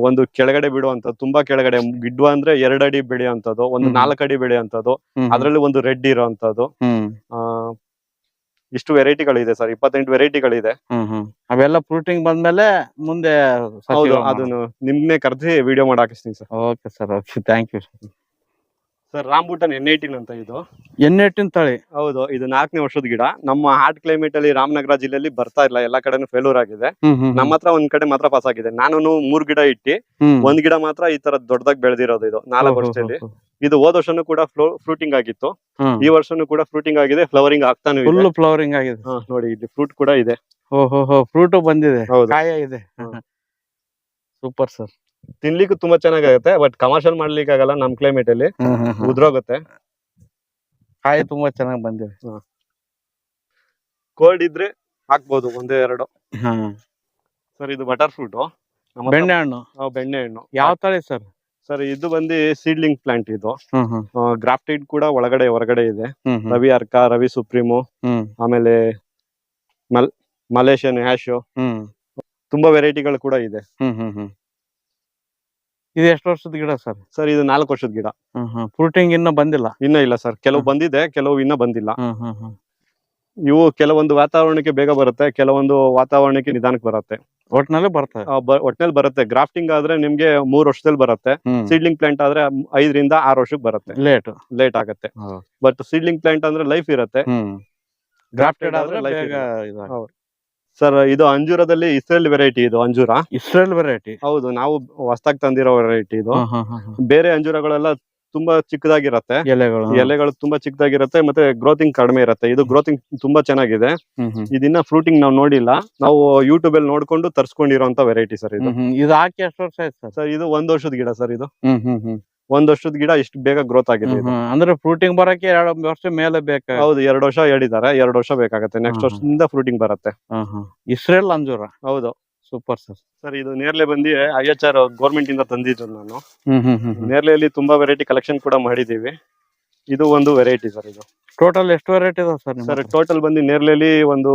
ಒಂದು ಕೆಳಗಡೆ ಬಿಡುವಂತ ತುಂಬಾ ಕೆಳಗಡೆ ಗಿಡ್ವ ಅಂದ್ರೆ ಎರಡ್ ಅಡಿ ಬೆಳೆಯುವಂತದ್ದು ಒಂದು ನಾಲ್ಕಡಿ ನಾಲ್ಕು ಅಡಿ ಬೆಳೆಯುವಂತದ್ದು. ಅದ್ರಲ್ಲಿ ಒಂದು ರೆಡ್ ಇರುವಂತದ್ದು ಇಷ್ಟು ವೆರೈಟಿಗಳಿದೆ ಸರ್ ಇಪ್ಪತ್ತೆಂಟು ವೆರೈಟಿಗಳಿದೆ ಅವೆಲ್ಲ ಫ್ರೂಟಿಂಗ್ ಬಂದ್ಮೇಲೆ ಮುಂದೆ ಅದನ್ನು ನಿಮ್ನೆ ಕರ್ದಿ ವಿಡಿಯೋ ಮಾಡಿ ಹಾಕಿಸ್ತೀನಿ sir okay sir okay thank you sir rambutan N eighteen ಅಂತ ಇದು. ಎಣ್ಣೆಟ್ಟಿನ ತಳಿ. ಹೌದು ಇದು ನಾಲ್ಕನೇ ವರ್ಷದ ಗಿಡ. ನಮ್ಮ ಹಾರ್ಟ್ ಕ್ಲೈಮೇಟ್ ಅಲ್ಲಿ ರಾಮನಗರ ಜಿಲ್ಲೆಯಲ್ಲಿ ಬರ್ತಾ ಇಲ್ಲ ಎಲ್ಲಾ ಕಡೆನೂ ಫೇಲ್ಯೂರ್ ಆಗಿದೆ. ನಮ್ಮ ಹತ್ರ ಒಂದ್ ಕಡೆ ಮಾತ್ರ ಪಾಸ್ ಆಗಿದೆ. ನಾನು ಮೂರ್ ಗಿಡ ಇಟ್ಟಿ ಒಂದ್ ಗಿಡ ಮಾತ್ರ ಈ ತರ ದೊಡ್ಡದಾಗಿ ಬೆಳೆದಿರೋದು ಇದು ನಾಲ್ಕು ವರ್ಷದಲ್ಲಿ. ಇದು ಹೋದ ವರ್ಷನೂ ಕೂಡ ಫ್ರೂಟಿಂಗ್ ಆಗಿತ್ತು. ಈ ವರ್ಷನೂ ಕೂಡ ಫ್ರೂಟಿಂಗ್ ಆಗಿದೆ ಫ್ಲವರಿಂಗ್ ಆಗ್ತಾನೆ ಫುಲ್ ಫ್ಲವರಿಂಗ್ ಆಗಿದೆ. ನೋಡಿ ಇಲ್ಲಿ ಫ್ರೂಟ್ ಕೂಡ ಇದೆ. ಓಹೋ ಫ್ರೂಟ್ ಬಂದಿದೆ. ಕಾಯ ಇದೆ. ಸೂಪರ್ ಸರ್ *laughs* ತಿನ್ಲಿಕ್ಕೂ ತುಂಬಾ ಚೆನ್ನಾಗಾಗುತ್ತೆ ಬಟ್ ಕಮರ್ಷಿಯಲ್ ಮಾಡ್ಲಿಕ್ಕೆ ಆಗಲ್ಲ ನಮ್ ಕ್ಲೈಮೇಟ್ ಅಲ್ಲಿ. ಉದ್ರೋಗುತ್ತೆ. ಕಾಯಿ ತುಂಬಾ ಚೆನ್ನಾಗಿ ಬಂದಿದೆ. ಕೋಲ್ಡ್ ಇದ್ರೆ ಹಾಕ್ಬೋದು ಒಂದೇ ಎರಡು. ಸರ್ ಇದು ಬಟರ್ ಫ್ರೂಟ್ ಬೆಣ್ಣೆ ಹಣ್ಣು? ಬೆಣ್ಣೆ ಹಣ್ಣು. ಯಾವ ತರ ಸರ್ ಸರ್ ಇದು ಬಂದು ಸೀಡ್ಲಿಂಗ್ ಪ್ಲಾಂಟ್ ಇದು. ಗ್ರಾಫ್ಟೆಡ್ ಕೂಡ ಒಳಗಡೆ ಹೊರಗಡೆ ಇದೆ. ರವಿ ಅರ್ಕ ರವಿ ಸುಪ್ರೀಮು ಆಮೇಲೆ ಮಲ್ ಮಲೇಷಿಯನ್ ಹ್ಯಾಶು ತುಂಬಾ ವೆರೈಟಿಗಳು ಕೂಡ ಇದೆ. ಇದು ಎಷ್ಟು ವರ್ಷದ ಗಿಡ ಸರ್? ಸರ್ ಇದು ನಾಲ್ಕು ವರ್ಷದ ಗಿಡ. ಫ್ರೂಟಿಂಗ್ ಇನ್ನೂ ಬಂದಿಲ್ಲ? ಇನ್ನ ಇಲ್ಲ ಸರ್. ಕೆಲವು ಬಂದಿದೆ ಕೆಲವು ಇನ್ನ ಬಂದಿಲ್ಲ. ಇವು ಕೆಲವೊಂದು ವಾತಾವರಣಕ್ಕೆ ಬೇಗ ಬರುತ್ತೆ ಕೆಲವೊಂದು ವಾತಾವರಣಕ್ಕೆ ನಿಧಾನಕ್ಕೆ ಬರುತ್ತೆ. ಒಟ್ನಲ್ಲಿ ಬರುತ್ತೆ ಒಟ್ನಲ್ಲಿ ಬರುತ್ತೆ. ಗ್ರಾಫ್ಟಿಂಗ್ ಆದ್ರೆ ನಿಮ್ಗೆ ಮೂರ್ ವರ್ಷದಲ್ಲಿ ಬರುತ್ತೆ. ಸೀಡ್ಲಿಂಗ್ ಪ್ಲಾಂಟ್ ಆದ್ರೆ ಐದರಿಂದ ಆರು ವರ್ಷಕ್ಕೆ ಬರುತ್ತೆ. ಲೇಟ್. ಲೇಟ್ ಆಗುತ್ತೆ. ಬಟ್ ಸೀಡ್ಲಿಂಗ್ ಪ್ಲಾಂಟ್ ಅಂದ್ರೆ ಲೈಫ್ ಇರುತ್ತೆ. ಗ್ರಾಫ್ಟೆಡ್ ಆದ್ರೆ ಲೈಫ್ ಸರ್ ಇದು ಅಂಜೂರದಲ್ಲಿ ಇಸ್ರೇಲ್ ವೆರೈಟಿ ಇದು ಅಂಜೂರ? ಇಸ್ರೇಲ್ ವೆರೈಟಿ ಹೌದು ನಾವು ಹೊಸ್ದಾಗ್ ತಂದಿರೋ ವೆರೈಟಿ ಇದು. ಬೇರೆ ಅಂಜೂರಗಳೆಲ್ಲ ತುಂಬಾ ಚಿಕ್ಕದಾಗಿರತ್ತೆ. ಎಲೆಗಳು. ಎಲೆಗಳು ತುಂಬಾ ಚಿಕ್ಕದಾಗಿರತ್ತೆ ಮತ್ತೆ ಗ್ರೋತಿಂಗ್ ಕಡಿಮೆ ಇರುತ್ತೆ. ಇದು ಗ್ರೋತಿಂಗ್ ತುಂಬಾ ಚೆನ್ನಾಗಿದೆ. ಇದನ್ನ ಫ್ರೂಟಿಂಗ್ ನಾವು ನೋಡಿಲ್ಲ. ನಾವು ಯೂಟ್ಯೂಬ್ ಅಲ್ಲಿ ನೋಡ್ಕೊಂಡು ತರ್ಸ್ಕೊಂಡಿರೋ ವೆರೈಟಿ ಸರ್ ಇದು. ಇದು ಹಾಕಿ ಎಷ್ಟು ವರ್ಷ ಆಯ್ತು ಸರ್ ಸರ್ ಇದು ಒಂದ್ ವರ್ಷದ ಗಿಡ ಸರ್ ಇದು. ಹ್ಮ್ ಹ್ಮ್ ಹ್ಮ್ ಒಂದ್ ವರ್ಷದ ಗಿಡ ಇಷ್ಟು ಬೇಗ ಗ್ರೋತ್ ಆಗಿದೆ ಇದು. ಅಂದ್ರೆ ಫ್ರೂಟಿಂಗ್ ಬರಕ್ಕೆ ಎರಡು ವರ್ಷ ಮೇಲೆ ಬೇಕು ಹೌದು ಎರಡು ವರ್ಷ ಹೇಳಿದ್ದಾರೆ ಎರಡು ವರ್ಷ ಬೇಕಾಗತ್ತೆ. ನೆಕ್ಸ್ಟ್ ಹ್ಮ್. ವರ್ಷದಿಂದ ಫ್ರೂಟಿಂಗ್ ಬರುತ್ತೆ. ಇಸ್ರೇಲ್ ಅಂಜೂರ? ಹೌದು. Super sir. ಸರ್ ಇದು ನೇರ್ಲೆ ಬಂದು ಐ ಎಚ್ ಆರ್ ಗೌರ್ಮೆಂಟ್ ಇಂದ ತಂದಿದ್ದು ನಾನು. ಹ್ಮ್ ಹ್ಮ್ ಹ್ಮ್ ನೇರ್ಲೆಯಲ್ಲಿ ತುಂಬಾ ವೆರೈಟಿ ಕಲೆಕ್ಷನ್ ಕೂಡ ಮಾಡಿದೀವಿ ಇದು ಒಂದು ವೆರೈಟಿ ಸರ್ ಇದು. ಟೋಟಲ್ ಎಷ್ಟು ವೆರೈಟಿ ಇದಾವ ಸರ್ ಸರ್ ಟೋಟಲ್ ಬಂದು ನೇರ್ಲೆಯಲ್ಲಿ ಒಂದು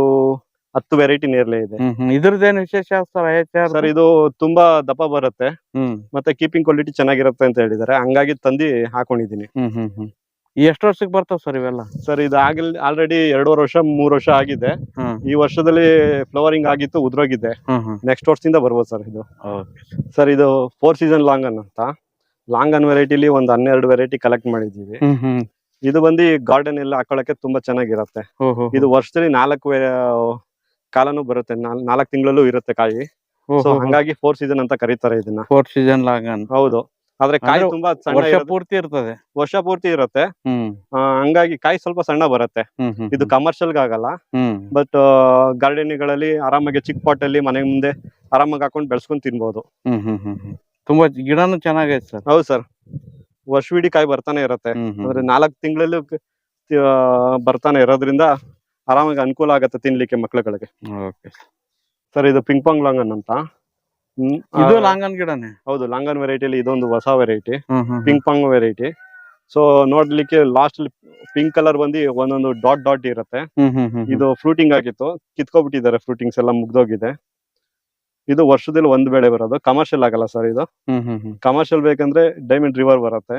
ಹತ್ತು ವೆರೈಟಿ ನೇರಳೆ ಇದೆ. ಇದ್ರದೇನು ಇದ್ರದ್ದೇನು ವಿಶೇಷ ಸರ್ ಸರ್ ಇದು ತುಂಬಾ ದಪ್ಪ ಬರುತ್ತೆ. ಮತ್ತೆ ಕೀಪಿಂಗ್ ಕ್ವಾಲಿಟಿ ಚೆನ್ನಾಗಿರುತ್ತೆ ಅಂತ ಹೇಳಿದಾರೆ ಹಂಗಾಗಿ ತಂದಿ ಹಾಕೊಂಡಿದೀನಿ ಎಷ್ಟು ವರ್ಷಕ್ಕೆ ಬರ್ತಾವ ಸರ್ ಇವೆಲ್ಲ? ಸರ್ ಇದು ಆಗಿಲ್ ಆಲ್ರೆಡಿ ಎರಡೂವರೆ ವರ್ಷ ಮೂರ್ ವರ್ಷ ಆಗಿದೆ. ಈ ವರ್ಷದಲ್ಲಿ ಫ್ಲವರಿಂಗ್ ಆಗಿತ್ತು ಉದ್ರೋಗಿದೆ. ನೆಕ್ಸ್ಟ್ ವರ್ಷದಿಂದ ಬರ್ಬೋದು ಸರ್ ಇದು. ಸರ್ ಇದು ಫೋರ್ ಸೀಸನ್ ಲಾಂಗನ್ ಅಂತ. ಲಾಂಗನ್ ವೆರೈಟಿಲಿ ಒಂದು ಹನ್ನೆರಡು ವೆರೈಟಿ ಕಲೆಕ್ಟ್ ಹ್ಮ್ ಇದು ಬಂದು ಗಾರ್ಡನ್ ಎಲ್ಲ ಹಾಕೊಳಕ್ಕೆ ತುಂಬಾ ಚೆನ್ನಾಗಿರುತ್ತೆ. ಇದು ವರ್ಷದಲ್ಲಿ ನಾಲ್ಕು ಕಾಲನೂ ಬರುತ್ತೆ. ನಾಲ್- ನಾಲ್ಕು ತಿಂಗಳಲ್ಲೂ ಇರುತ್ತೆ ಕಾಯಿ. ಸೊ ಹಂಗಾಗಿ ಫೋರ್ ಸೀಸನ್ ಅಂತ ಕರೀತಾರೆ ಇದನ್ನ. ಫೋರ್ ಸೀಸನ್ ಲಾಗನ್ ಹೌದು. ಆದ್ರೆ ಕಾಯಿ ತುಂಬಾ ಸಣ್ಣ ವರ್ಷ ಪೂರ್ತಿ ಇರ್ತದೆ. ವರ್ಷ ಪೂರ್ತಿ ಇರುತ್ತೆ. ಹಂಗಾಗಿ ಕಾಯಿ ಸ್ವಲ್ಪ ಸಣ್ಣ ಬರುತ್ತೆ. ಇದು ಕಮರ್ಷಿಯಲ್ ಆಗಲ್ಲ. ಬಟ್ ಗಾರ್ಡನ್ಗಳಲ್ಲಿ ಆರಾಮಾಗಿ ಚಿಕ್ಕ ಪಾಟ್ ಅಲ್ಲಿ ಮನೆ ಮುಂದೆ ಆರಾಮಾಗಿ ಹಾಕೊಂಡು ಬೆಳೆಸ್ಕೊಂಡ್ ಹ್ಮ್ ತುಂಬಾ ಗಿಡನು ಚೆನ್ನಾಗೈತೆ ಸರ್. ಹೌದು ಸರ್. ವರ್ಷವಿಡೀ ಕಾಯಿ ಬರ್ತಾನೆ ಇರುತ್ತೆ. ಅಂದ್ರೆ ನಾಲ್ಕು ತಿಂಗಳಲ್ಲೂ ಬರ್ತಾನೆ ಇರೋದ್ರಿಂದ ಆರಾಮಾಗಿ ಅನುಕೂಲ ಆಗತ್ತೆ ತಿನ್ಲಿಕ್ಕೆ ಮಕ್ಳುಗಳಿಗೆ. ಓಕೆ ಸರ್ ಇದು ಪಿಂಗ್ ಪಾಂಗ್ ಲಾಂಗನ್ ಅಂತ. ಇದು ಲಾಂಗನ್ ಗಿಡನೇ? ಹೌದು ಲಾಂಗನ್ ವೆರೈಟಿಲಿ ಇದೊಂದು ಹೊಸ variety ping pong variety so ನೋಡ್ಲಿಕ್ಕೆ ಲಾಸ್ಟ್ ಪಿಂಕ್ ಕಲರ್ ಬಂದು ಒಂದೊಂದು ಡಾಟ್ ಡಾಟ್ ಇರುತ್ತೆ. ಇದು ಫ್ರೂಟಿಂಗ್ ಆಗಿತ್ತು. ಕಿತ್ಕೊಬಿಟ್ಟಿದ್ದಾರೆ ಫ್ರೂಟಿಂಗ್ಸ್ ಎಲ್ಲ ಮುಗ್ದೋಗಿದೆ. ಇದು ವರ್ಷದಲ್ಲಿ ಒಂದ್ ಬೆಳೆ ಬರೋದು. ಕಮರ್ಷಿಯಲ್ ಆಗಲ್ಲ ಸರ್ ಇದು. ಕಮರ್ಷಿಯಲ್ ಬೇಕಂದ್ರೆ ಡೈಮಂಡ್ ರಿವರ್ ಬರುತ್ತೆ.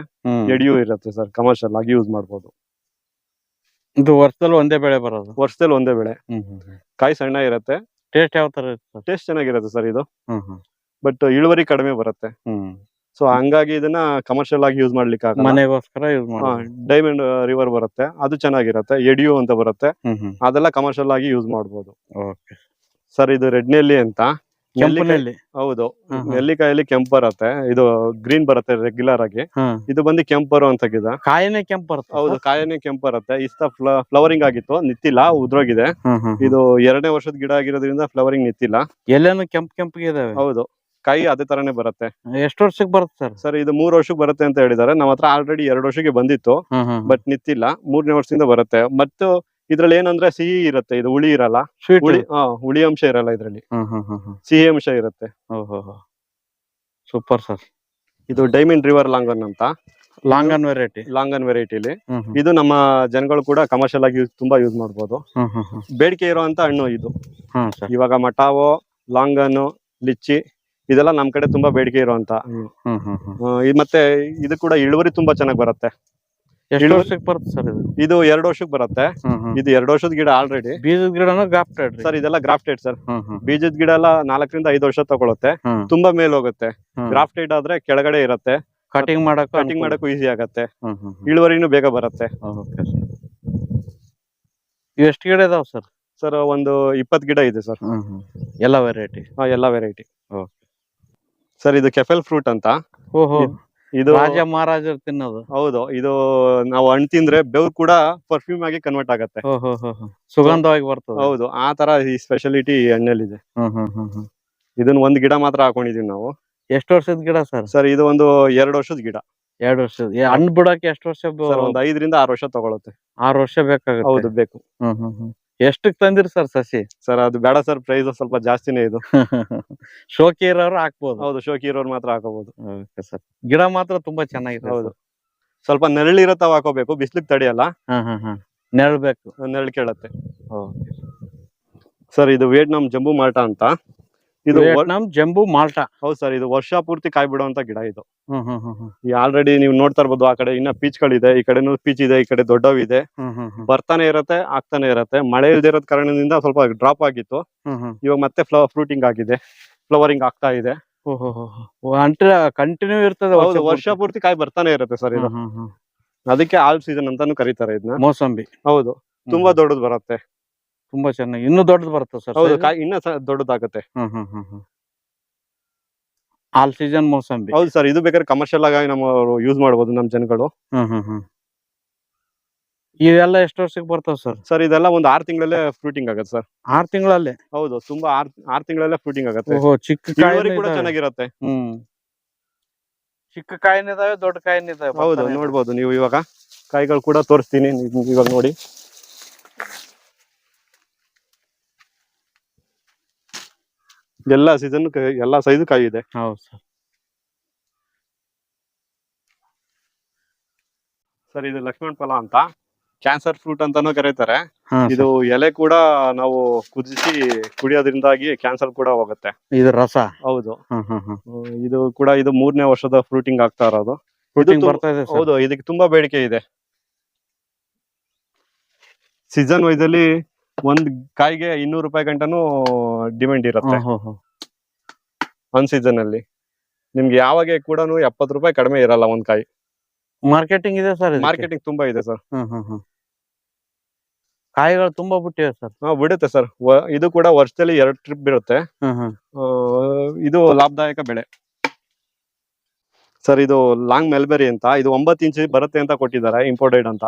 ಎಡಿಯೂ ಎಡಿಯು ಇರುತ್ತೆ ಸರ್ ಕಮರ್ಷಿಯಲ್ ಆಗಿ ಯೂಸ್ ಮಾಡ್ಬೋದು. ಇದು ವರ್ಷದಲ್ಲಿ ಒಂದೇ ಬೆಳೆ ಬರೋದು? ವರ್ಷದಲ್ಲಿ ಒಂದೇ ಬೆಳೆ. ಕಾಯಿ ಸಣ್ಣ ಇರುತ್ತೆ. ಟೇಸ್ಟ್ ಯಾವ ತರ ಇರುತ್ತೆ ಟೇಸ್ಟ್ ಚೆನ್ನಾಗಿರುತ್ತೆ ಸರ್ ಇದು. ಬಟ್ ಇಳುವರಿ ಕಡಿಮೆ ಬರುತ್ತೆ. ಸೊ ಹಂಗಾಗಿ ಇದನ್ನ ಕಮರ್ಷಿಯಲ್ ಆಗಿ ಯೂಸ್ ಮಾಡ್ಲಿಕ್ಕೆ ಮನೆಗೋಸ್ಕರ ಯೂಸ್ ಡೈಮಂಡ್ ರಿವರ್ ಬರುತ್ತೆ. ಅದು ಚೆನ್ನಾಗಿರುತ್ತೆ. ಎಡಿಯು ಅಂತ ಬರುತ್ತೆ. ಅದೆಲ್ಲ ಕಮರ್ಷಿಯಲ್ ಆಗಿ ಯೂಸ್ ಮಾಡ್ಬೋದು. ಓಕೆ. ಸರ್ ಇದು ರೆಡ್ನೆಲ್ಲಿ ಅಂತ. ಕೆಂಪನಲ್ಲಿ ಹೌದು. ನೆಲ್ಲಿಕಾಯಲ್ಲಿ ಕೆಂಪು ಬರುತ್ತೆ ಇದು ಗ್ರೀನ್ ಬರುತ್ತೆ ರೆಗ್ಯುಲರ್ ಆಗಿ. ಇದು ಬಂದು ಕೆಂಪರು ಅಂತ ಗಿಡ. ಕಾಯನೇ ಕೆಂಪು ಬರುತ್ತೆ ಹೌದು ಕಾಯನೇ ಕೆಂಪು ಬರುತ್ತೆ ಇಷ್ಟ ಫ್ಲವರಿಂಗ್ ಆಗಿತ್ತು. ನಿತ್ತಿಲ್ಲ ಉದ್ರೋಗಿದೆ. ಇದು ಎರಡನೇ ವರ್ಷದ ಗಿಡ ಆಗಿರೋದ್ರಿಂದ ಫ್ಲವರಿಂಗ್ ನಿತ್ತಿಲ್ಲ. ಎಲ್ಲಾನು ಕೆಂಪ್ ಕೆಂಪಿಗೆ ಇದಾವೆ. ಹೌದು. ಕಾಯಿ ಅದೇ ತರನೇ ಬರುತ್ತೆ. ಎಷ್ಟು ವರ್ಷಕ್ಕೆ ಬರುತ್ತೆ ಸರ್? ಸರ್ ಇದು ಮೂರ್ ವರ್ಷಕ್ಕೆ ಬರುತ್ತೆ ಅಂತ ಹೇಳಿದ್ದಾರೆ. ನಮ್ಮ ಹತ್ರ ಆಲ್ರೆಡಿ ಎರಡು ವರ್ಷಕ್ಕೆ ಬಂದಿತ್ತು. ಬಟ್ ನಿತ್ತಿಲ್ಲ. ಮೂರನೇ ವರ್ಷದಿಂದ ಬರುತ್ತೆ. ಮತ್ತು ಇದ್ರಲ್ಲಿ ಏನಂದ್ರೆ ಸಿಹಿ ಇರುತ್ತೆ ಇದು ಹುಳಿ ಇರಲ್ಲ. ಹುಳಿ ಹಾ ಹುಳಿ ಅಂಶ ಇರಲ್ಲ ಇದ್ರಲ್ಲಿ. ಸಿಹಿ ಅಂಶ ಇರುತ್ತೆ. ಸೂಪರ್ ಸರ್ ಇದು ಡೈಮಂಡ್ ರಿವರ್ ಲಾಂಗನ್ ಅಂತ. ಲಾಂಗನ್ ವೆರೈಟಿ ಲಾಂಗನ್ ವೆರೈಟಿಲಿ ಇದು ನಮ್ಮ ಜನಗಳು ಕೂಡ ಕಮರ್ಷಿಯಲ್ ಆಗಿ ತುಂಬಾ ಯೂಸ್ ಮಾಡಬಹುದು ಬೇಡಿಕೆ ಇರುವಂತ ಹಣ್ಣು ಇದು. ಇವಾಗ ಮಟಾವೋ ಲಾಂಗನ್ ಲಿಚ್ಚಿ ಇದೆಲ್ಲ ನಮ್ ಕಡೆ ತುಂಬಾ ಬೇಡಿಕೆ ಇರುವಂತ ಮತ್ತೆ ಇದು ಕೂಡ ಇಳುವರಿ ತುಂಬಾ ಚೆನ್ನಾಗಿ ಬರುತ್ತೆ. ಎಷ್ಟು ವರ್ಷಕ್ಕೆ ಬರುತ್ತೆ ಸರ್ ಇದು? ಇದು ಎರಡು ವರ್ಷಕ್ಕೆ ಬರುತ್ತೆ. ಇದು ಎರಡು ವರ್ಷದ ಗಿಡ ಆಲ್ರೆಡಿ ಬೀಜದ ಗಿಡನು ಗ್ರಾಫ್ಟೆಡ್ ಸರ್ ಇದೆಲ್ಲ ಗ್ರಾಫ್ಟೆಡ್ ಸರ್. ಬೀಜದ ಗಿಡ ಎಲ್ಲ ನಾಲ್ಕರಿಂದ ಐದು ವರ್ಷ ತಗೊಳುತ್ತೆ. ತುಂಬಾ ಮೇಲ್ ಹೋಗುತ್ತೆ. ಗ್ರಾಫ್ಟೆಡ್ ಆದ್ರೆ ಕೆಳಗಡೆ ಇರುತ್ತೆ. ಕಟಿಂಗ್ ಮಾಡಕ್ ಕಟಿಂಗ್ ಮಾಡಕ್ಕೂ ಈಸಿ ಆಗತ್ತೆ. ಇಳುವರಿನೂ ಬೇಗ ಬರುತ್ತೆ. Okay sir. ಇವು ಎಷ್ಟು ಗಿಡ ಇದಾವ ಸರ್? ಸರ್ ಒಂದು ಇಪ್ಪತ್ ಗಿಡ ಇದೆ ಸರ್. ಎಲ್ಲ ವೆರೈಟಿ ಎಲ್ಲ ವೆರೈಟಿ ಸರ್ ಇದು ಕೆಫೆಲ್ ಫ್ರೂಟ್ ಅಂತ. ಓಹೋ. ಇದು ರಾಜ ಮಹಾರಾಜರು ತಿನ್ನೋದು. ಹೌದು ಇದು ನಾವು ಹಣ್ಣು ತಿಂದ್ರೆ ಬೆವ್ರು ಕೂಡ ಪರ್ಫ್ಯೂಮ್ ಆಗಿ ಕನ್ವರ್ಟ್ ಆಗತ್ತೆ. ಸುಗಂಧವಾಗಿ ಬರ್ತದೆ. ಹೌದು ಆ ತರ ಈ ಸ್ಪೆಷಾಲಿಟಿ ಹ್ಮ್ ಹ್ಮ್ ಇದನ್ನ ಒಂದ್ ಗಿಡ ಮಾತ್ರ ಹಾಕೊಂಡಿದೀವಿ ನಾವು. ಎಷ್ಟು ವರ್ಷದ ಗಿಡ ಸರ್? ಸರ್ ಇದು ಒಂದು ಎರಡು ವರ್ಷದ ಗಿಡ. ಎರಡು ವರ್ಷದ ಹಣ್ಣು ಬಿಡಕ್ಕೆ ಎಷ್ಟು ವರ್ಷ ಒಂದ್ ಐದರಿಂದ ಆರು ವರ್ಷ ತಗೊಳುತ್ತೆ. ಆರು ವರ್ಷ ಬೇಕಾಗುತ್ತೆ. ಹೌದು ಬೇಕು. ಹ್ಮ್ ಹ್ಮ್ ಹ್ಮ್. ಎಷ್ಟಕ್ ತಂದಿರಿ ಸರ್ ಸಸಿ? ಸರ್ ಅದು ಬೇಡ ಸರ್ ಪ್ರೈಸ್ ಸ್ವಲ್ಪ ಜಾಸ್ತಿನೇ ಇದು. *laughs* ಶೋಕಿ ಇರೋರು ಹಾಕ್ಬೋದು. ಹೌದು ಶೋಕಿ ಇರೋರು ಮಾತ್ರ ಹಾಕೋಬಹುದು ಓಕೆ ಸರ್. ಗಿಡ ಮಾತ್ರ ತುಂಬಾ ಚೆನ್ನಾಗಿದೆ ಹೌದು. ಸ್ವಲ್ಪ ನೆರಳಿರತ್ತಾವ ಹಾಕೋಬೇಕು ಬಿಸ್ಲಿಗೆ ತಡಿಯಲ್ಲ. ನೆರಳ್ಬೇಕು. ನೆರಳು ಕೇಳತ್ತೆ. ಸರ್ ಇದು ವಿಯೆಟ್ನಾಂ ಜಂಬು ಮಾರ್ಟಾ ಅಂತ. ಇದು ನಮ್ ಜಂಬೂ ಮಾಲ್ಟಾ. ಹೌದು ಸರ್ ಇದು ವರ್ಷ ಪೂರ್ತಿ ಕಾಯಿ ಬಿಡುವಂತ ಗಿಡ ಇದು. ಈ ಆಲ್ರೆಡಿ ನೀವು ನೋಡ್ತಾ ಇರ್ಬೋದು ಆ ಕಡೆ ಇನ್ನ ಪೀಚ್ಗಳಿದೆ ಈ ಕಡೆನೂ ಪೀಚ್ ಇದೆ ಈ ಕಡೆ ದೊಡ್ಡವಿದೆ. ಬರ್ತಾನೆ ಇರತ್ತೆ ಆಗ್ತಾನೆ ಇರತ್ತೆ. ಮಳೆ ಇಲ್ದಿರೋದ್ ಕಾರಣದಿಂದ ಸ್ವಲ್ಪ ಡ್ರಾಪ್ ಆಗಿತ್ತು. ಇವಾಗ ಮತ್ತೆ ಫ್ಲವರ್ ಫ್ರೂಟಿಂಗ್ ಆಗಿದೆ. ಫ್ಲವರಿಂಗ್ ಆಗ್ತಾ ಇದೆ. ಕಂಟಿನ್ಯೂ ಇರ್ತದೆ ಹೌದು ವರ್ಷ ಪೂರ್ತಿ. ಕಾಯಿ ಬರ್ತಾನೆ ಇರುತ್ತೆ ಸರ್ ಇದು. ಅದಕ್ಕೆ ಆಲ್ ಸೀಸನ್ ಅಂತಾನು ಕರೀತಾರೆ ಇದನ್ನ ಮೋಸಂಬಿ. ಹೌದು. ತುಂಬಾ ದೊಡ್ಡದು ಬರುತ್ತೆ. ತುಂಬಾ ಚೆನ್ನಾಗಿ ಇನ್ನೂ ದೊಡ್ಡದು ಬರುತ್ತೆ ಸರ್ ಹೌದು ಕಾಯಿ ಇನ್ನ ದೊಡ್ಡದಾಗತ್ತೆ. ಹ್ಮ್ ಹ್ಮ್ ಹ್ಮ್ ಹ್ಮ್. ಆಲ್ ಸೀಸನ್ ಮೋಸಂಬಿ. ಹೌದು ಸರ್ ಇದು ಬೇಕಾದ್ರೆ ಕಮರ್ಷಿಯಲ್ ಆಗಿ ನಮ್ಮ ಯೂಸ್ ಮಾಡಬಹುದು ನಮ್ಮ ಜನಗಳು. ಹ್ಮ್ ಹ್ಮ್ ಹ್ಮ್. ಇವೆಲ್ಲ ಎಷ್ಟು ವರ್ಷಕ್ಕೆ ಬರ್ತಾವ ಸರ್? ಸರ್ ಇದೆಲ್ಲ ಒಂದು ಆರ್ ತಿಂಗಳಲ್ಲೇ ಫ್ರೂಟಿಂಗ್ ಆಗುತ್ತೆ ಸರ್. ಆರ್ ತಿಂಗಳಲ್ಲೇ? ಹೌದು ತುಂಬಾ ಆರ್ ಆರ್ ತಿಂಗಳಲ್ಲೇ ಫ್ರೂಟಿಂಗ್ ಆಗುತ್ತೆ. ಓಹೋ ಚಿಕ್ಕ ಇಳುವರಿ ಕೂಡ ಚೆನ್ನಾಗಿರತ್ತೆ ಚೆನ್ನಾಗಿರುತ್ತೆ. ಹ್ಮ್. ಚಿಕ್ಕ ಕಾಯಿನ ಇದಾವೆ ದೊಡ್ಡ ಕಾಯಿನ ಇದಾವೆ ಹೌದು ನೋಡ್ಬೋದು ನೀವು ಇವಾಗ. ಕಾಯಿಗಳು ಕೂಡ ತೋರಿಸ್ತೀನಿ ನೀವು ಇವಾಗ ನೋಡಿ. ಎಲ್ಲಾ ಸೀಸನ್ ಎಲ್ಲಾ ಸೈಜ್ ಕಾಯಿ ಇದೆ. ಹೌದು ಸರ್. ಸರ್ ಇದು ಲಕ್ಷ್ಮಣ್ ಫಲ ಅಂತ. ಕ್ಯಾನ್ಸರ್ ಫ್ರೂಟ್ ಅಂತಾನೂ ಕರೀತಾರೆ. ಇದು ಎಲೆ ಕೂಡ ನಾವು ಕುದಿಸಿ ಕುಡಿಯೋದ್ರಿಂದಾಗಿ ಕ್ಯಾನ್ಸರ್ ಕೂಡ ಹೋಗುತ್ತೆ. ಇದು ರಸ. ಹೌದು. ಇದು ಕೂಡ ಇದು ಮೂರನೇ ವರ್ಷದ ಫ್ರೂಟಿಂಗ್ ಆಗ್ತಾ ಇರೋದು. ಹೌದು ಇದಕ್ಕೆ ತುಂಬಾ ಬೇಡಿಕೆ ಇದೆ. ಸೀಸನ್ ವೈಸ್ ಅಲ್ಲಿ ಒಂದ್ ಕಾಯಿಗೆ ಇನ್ನೂರು ರೂಪಾಯಿ ಗಂಟನೂ ಡಿಮ್ಯಾಂಡ್ ಇರುತ್ತೆ. ಒನ್. ಸೀಸನ್ ಅಲ್ಲಿ. ನಿಮ್ಗೆ ಯಾವಾಗ ಕೂಡ ಎಪ್ಪತ್ತು ರೂಪಾಯಿ ಕಡಿಮೆ ಇರಲ್ಲ ಒಂದ್ ಕಾಯಿ. ಮಾರ್ಕೆಟಿಂಗ್ ಇದೆ ಸರ್? ಮಾರ್ಕೆಟಿಂಗ್ ತುಂಬಾ ಇದೆ ಸರ್ ಕಾಯಿಗಳು ತುಂಬಾ ಬಿಟ್ಟಿವೆ ಸರ್ ಹಾ ಬಿಡುತ್ತೆ ಸರ್ ಇದು ಕೂಡ ವರ್ಷದಲ್ಲಿ ಎರಡು ಟ್ರಿಪ್ ಬಿಡುತ್ತೆ. ಇದು ಲಾಭದಾಯಕ ಬೆಳೆ. ಸರ್ ಇದು ಲಾಂಗ್ ಮೆಲ್ಬೆರಿ ಅಂತ ಇದು ಒಂಬತ್ತು ಇಂಚ್ ಬರುತ್ತೆ ಅಂತ ಕೊಟ್ಟಿದ್ದಾರೆ ಇಂಪೋರ್ಟೆಡ್ ಅಂತ.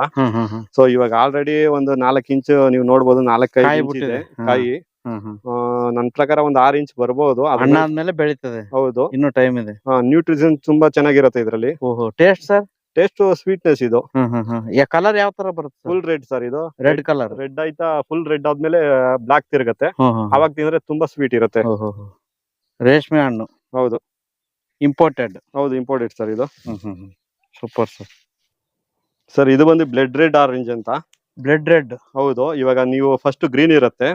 ಸೊ ಇವಾಗ ಆಲ್ರೆಡಿ ಒಂದು ನಾಲ್ಕು ಇಂಚ್ ನೀವು ನೋಡಬಹುದು ನಾಲ್ಕು ಇದೆ. ಕಾಯಿ. ನನ್ ಪ್ರಕಾರ ಒಂದ್ ಆರ್ ಇಂಚ್ ಬರಬಹುದು ಆದ್ಮೇಲೆ ಬೆಳೀತದೆ. ಹೌದು. ಇನ್ನು ಟೈಮ್ ಇದೆ. ನ್ಯೂಟ್ರಿಷನ್ ತುಂಬಾ ಚೆನ್ನಾಗಿರುತ್ತೆ ಇದರಲ್ಲಿ. ಓಹೋ ಟೇಸ್ಟ್ ಸರ್ ಟೇಸ್ಟ್ ಸ್ವೀಟ್ನೆಸ್ ಇದು. ಕಲರ್ ಯಾವ ತರ ಬರುತ್ತೆ ಫುಲ್ ರೆಡ್ ಸರ್ ಇದು. ರೆಡ್ ಕಲರ್ ರೆಡ್ ಆಯ್ತಾ ಫುಲ್ ರೆಡ್ ಆದ್ಮೇಲೆ ಬ್ಲಾಕ್ ತಿರುಗತ್ತೆ. ಅವಾಗ ತಿಂದ್ರೆ ತುಂಬಾ ಸ್ವೀಟ್ ಇರುತ್ತೆ. ರೇಷ್ಮೆ ಹಣ್ಣು. ಹೌದು. ಇಂಪೋರ್ಟೆಡ್ ಹೌದು ಇಂಪೋರ್ಟೆಡ್ ಸರ್ ಇದು. ಸೂಪರ್ ಸರ್ ಸರ್ ಇದು ಬಂದು ಬ್ಲಡ್ ರೆಡ್ ಆರೆಂಜ್ ಅಂತ. ಬ್ಲಡ್ ರೆಡ್ ಹೌದು ಇವಾಗ ನೀವು ಫಸ್ಟ್ ಗ್ರೀನ್ ಇರುತ್ತೆ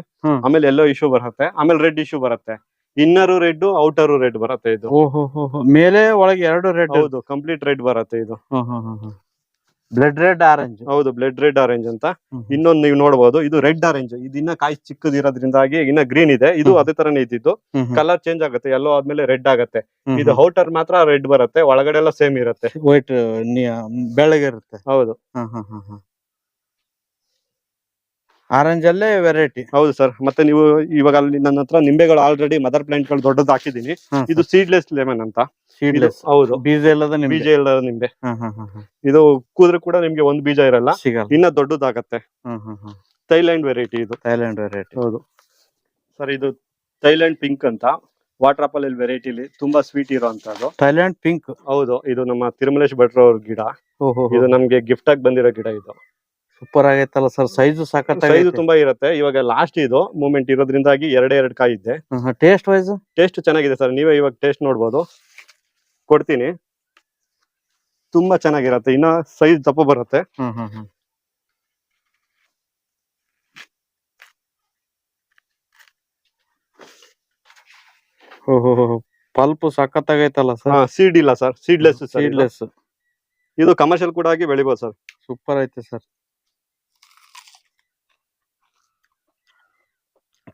ಆಮೇಲೆ ಎಲ್ಲೋ ಇಶ್ಯೂ ಬರುತ್ತೆ ಆಮೇಲೆ ರೆಡ್ ಇಶ್ಯೂ ಬರುತ್ತೆ. ಇನ್ನರು ರೆಡ್ ಔಟರ್ ರೆಡ್ ಬರುತ್ತೆ ಇದು. ಮೇಲೆ ಒಳಗೆ ಎರಡು ರೆಡ್ ಹೌದು ಕಂಪ್ಲೀಟ್ ರೆಡ್ ಬರುತ್ತೆ ಇದು. ಬ್ಲಡ್ ರೆಡ್ ಆರೆಂಜ್ ಹೌದು ಬ್ಲಡ್ ರೆಡ್ ಆರೆಂಜ್ ಅಂತ. ಇನ್ನೊಂದು ನೀವು ನೋಡಬಹುದು ಇದು ರೆಡ್ ಆರೆಂಜ್ ಇದು ಇನ್ನ ಕಾಯಿ ಚಿಕ್ಕದಿರೋದ್ರಿಂದಾಗಿ ಇನ್ನ ಗ್ರೀನ್ ಇದೆ. ಇದು ಅದೇ ತರನೇ ಇದ್ದಿದ್ದು. ಕಲರ್ ಚೇಂಜ್ ಆಗುತ್ತೆ ಎಲ್ಲೋ ಆದ್ಮೇಲೆ ರೆಡ್ ಆಗುತ್ತೆ. ಇದು ಔಟರ್ ಮಾತ್ರ ರೆಡ್ ಬರುತ್ತೆ ಒಳಗಡೆ ಎಲ್ಲ ಸೇಮ್ ಇರುತ್ತೆ. ವೈಟ್ ಬೆಳಗ್ಗೆ ಇರುತ್ತೆ. ಹೌದು. ಆರೆಂಜ್ ಅಲ್ಲೇ ವೆರೈಟಿ ಹೌದು ಸರ್ ಮತ್ತೆ ನೀವು ಇವಾಗ ಅಲ್ಲಿ ನನ್ನ ಹತ್ರ ನಿಂಬೆಗಳು ಆಲ್ರೆಡಿ ಮದರ್ ಪ್ಲಾಂಟ್ಗಳು ದೊಡ್ಡದು ಹಾಕಿದೀನಿ ಇದು ಸೀಡ್ಲೆಸ್ ಲೆಮನ್ ಅಂತ. ಸೀಡ್ಲೆಸ್ ಹೌದು. ಬೀಜ ಇಲ್ಲದ ಬೀಜ ಇಲ್ಲದ ನಿಂಬೆ. ಇದು ಕೂದ್ರೆ ಕೂಡ ನಿಮ್ಗೆ ಒಂದ್ ಬೀಜ ಇರಲ್ಲ. ಸಿಗಲ್ಲ. ಇನ್ನ ದೊಡ್ಡದಾಗತ್ತೆ. ಥೈಲ್ಯಾಂಡ್ ವೆರೈಟಿ ಇದು. Thailand variety. ಹೌದು. ಸರ್ ಇದು ಥೈಲ್ಯಾಂಡ್ ಪಿಂಕ್ ಅಂತ. ವಾಟರ್ ಆಪಲ್ ವೆರೈಟಿಲಿ. ತುಂಬಾ ಸ್ವೀಟ್ ಇರೋಂತದ್ದು ಥೈಲ್ಯಾಂಡ್ ಪಿಂಕ್. ಹೌದು. ಇದು ನಮ್ಮ ತಿರುಮಲೇಶ್ ಭಟ್ರ ಅವ್ರ ಗಿಡ. ಇದು ನಮ್ಗೆ ಗಿಫ್ಟ್ ಆಗಿ ಬಂದಿರೋ ಗಿಡ ಇದು. ಸೂಪರ್ ಆಗೈತಲ್ಲ ಸರ್ ಸೈಜು ಸೈಜ್ ಸಖತ್ತಾಗೈತೆ ತುಂಬಾ ಇರುತ್ತೆ. ಇವಾಗ ಲಾಸ್ಟ್ ಇದು. ಮೂಮೆಂಟ್ ಇರೋದ್ರಿಂದಾಗಿ ಎರಡೇ ಎರಡು ಕಾಯಿ ಇದೆ ಟೇಸ್ಟ್ ವೈಸ್ ಟೇಸ್ಟ್ ಚೆನ್ನಾಗಿದೆ ಸರ್ ನೀವೇ ಇವಾಗ ಟೇಸ್ಟ್ ನೋಡ್ಬೋದು. ಕೊಡ್ತೀನಿ. ತುಂಬಾ ಚೆನ್ನಾಗಿರತ್ತೆ. ಇನ್ನ ಸೈಜ್ ದಪ್ಪ ಬರುತ್ತೆ. ಪಲ್ಪ್ ಸಖತ್ತಾಗೈತಲ್ಲ ಸರ್? ಸೀಡ್ ಇಲ್ಲ ಸರ್. ಸೀಡ್ಲೆಸ್ ಸೀಡ್ಲೆಸ್ ಇದು. ಕಮರ್ಷಿಯಲ್ ಕೂಡ ಆಗಿ ಬೆಳಿಬೋದು ಸರ್. ಸೂಪರ್ ಐತೆ ಸರ್.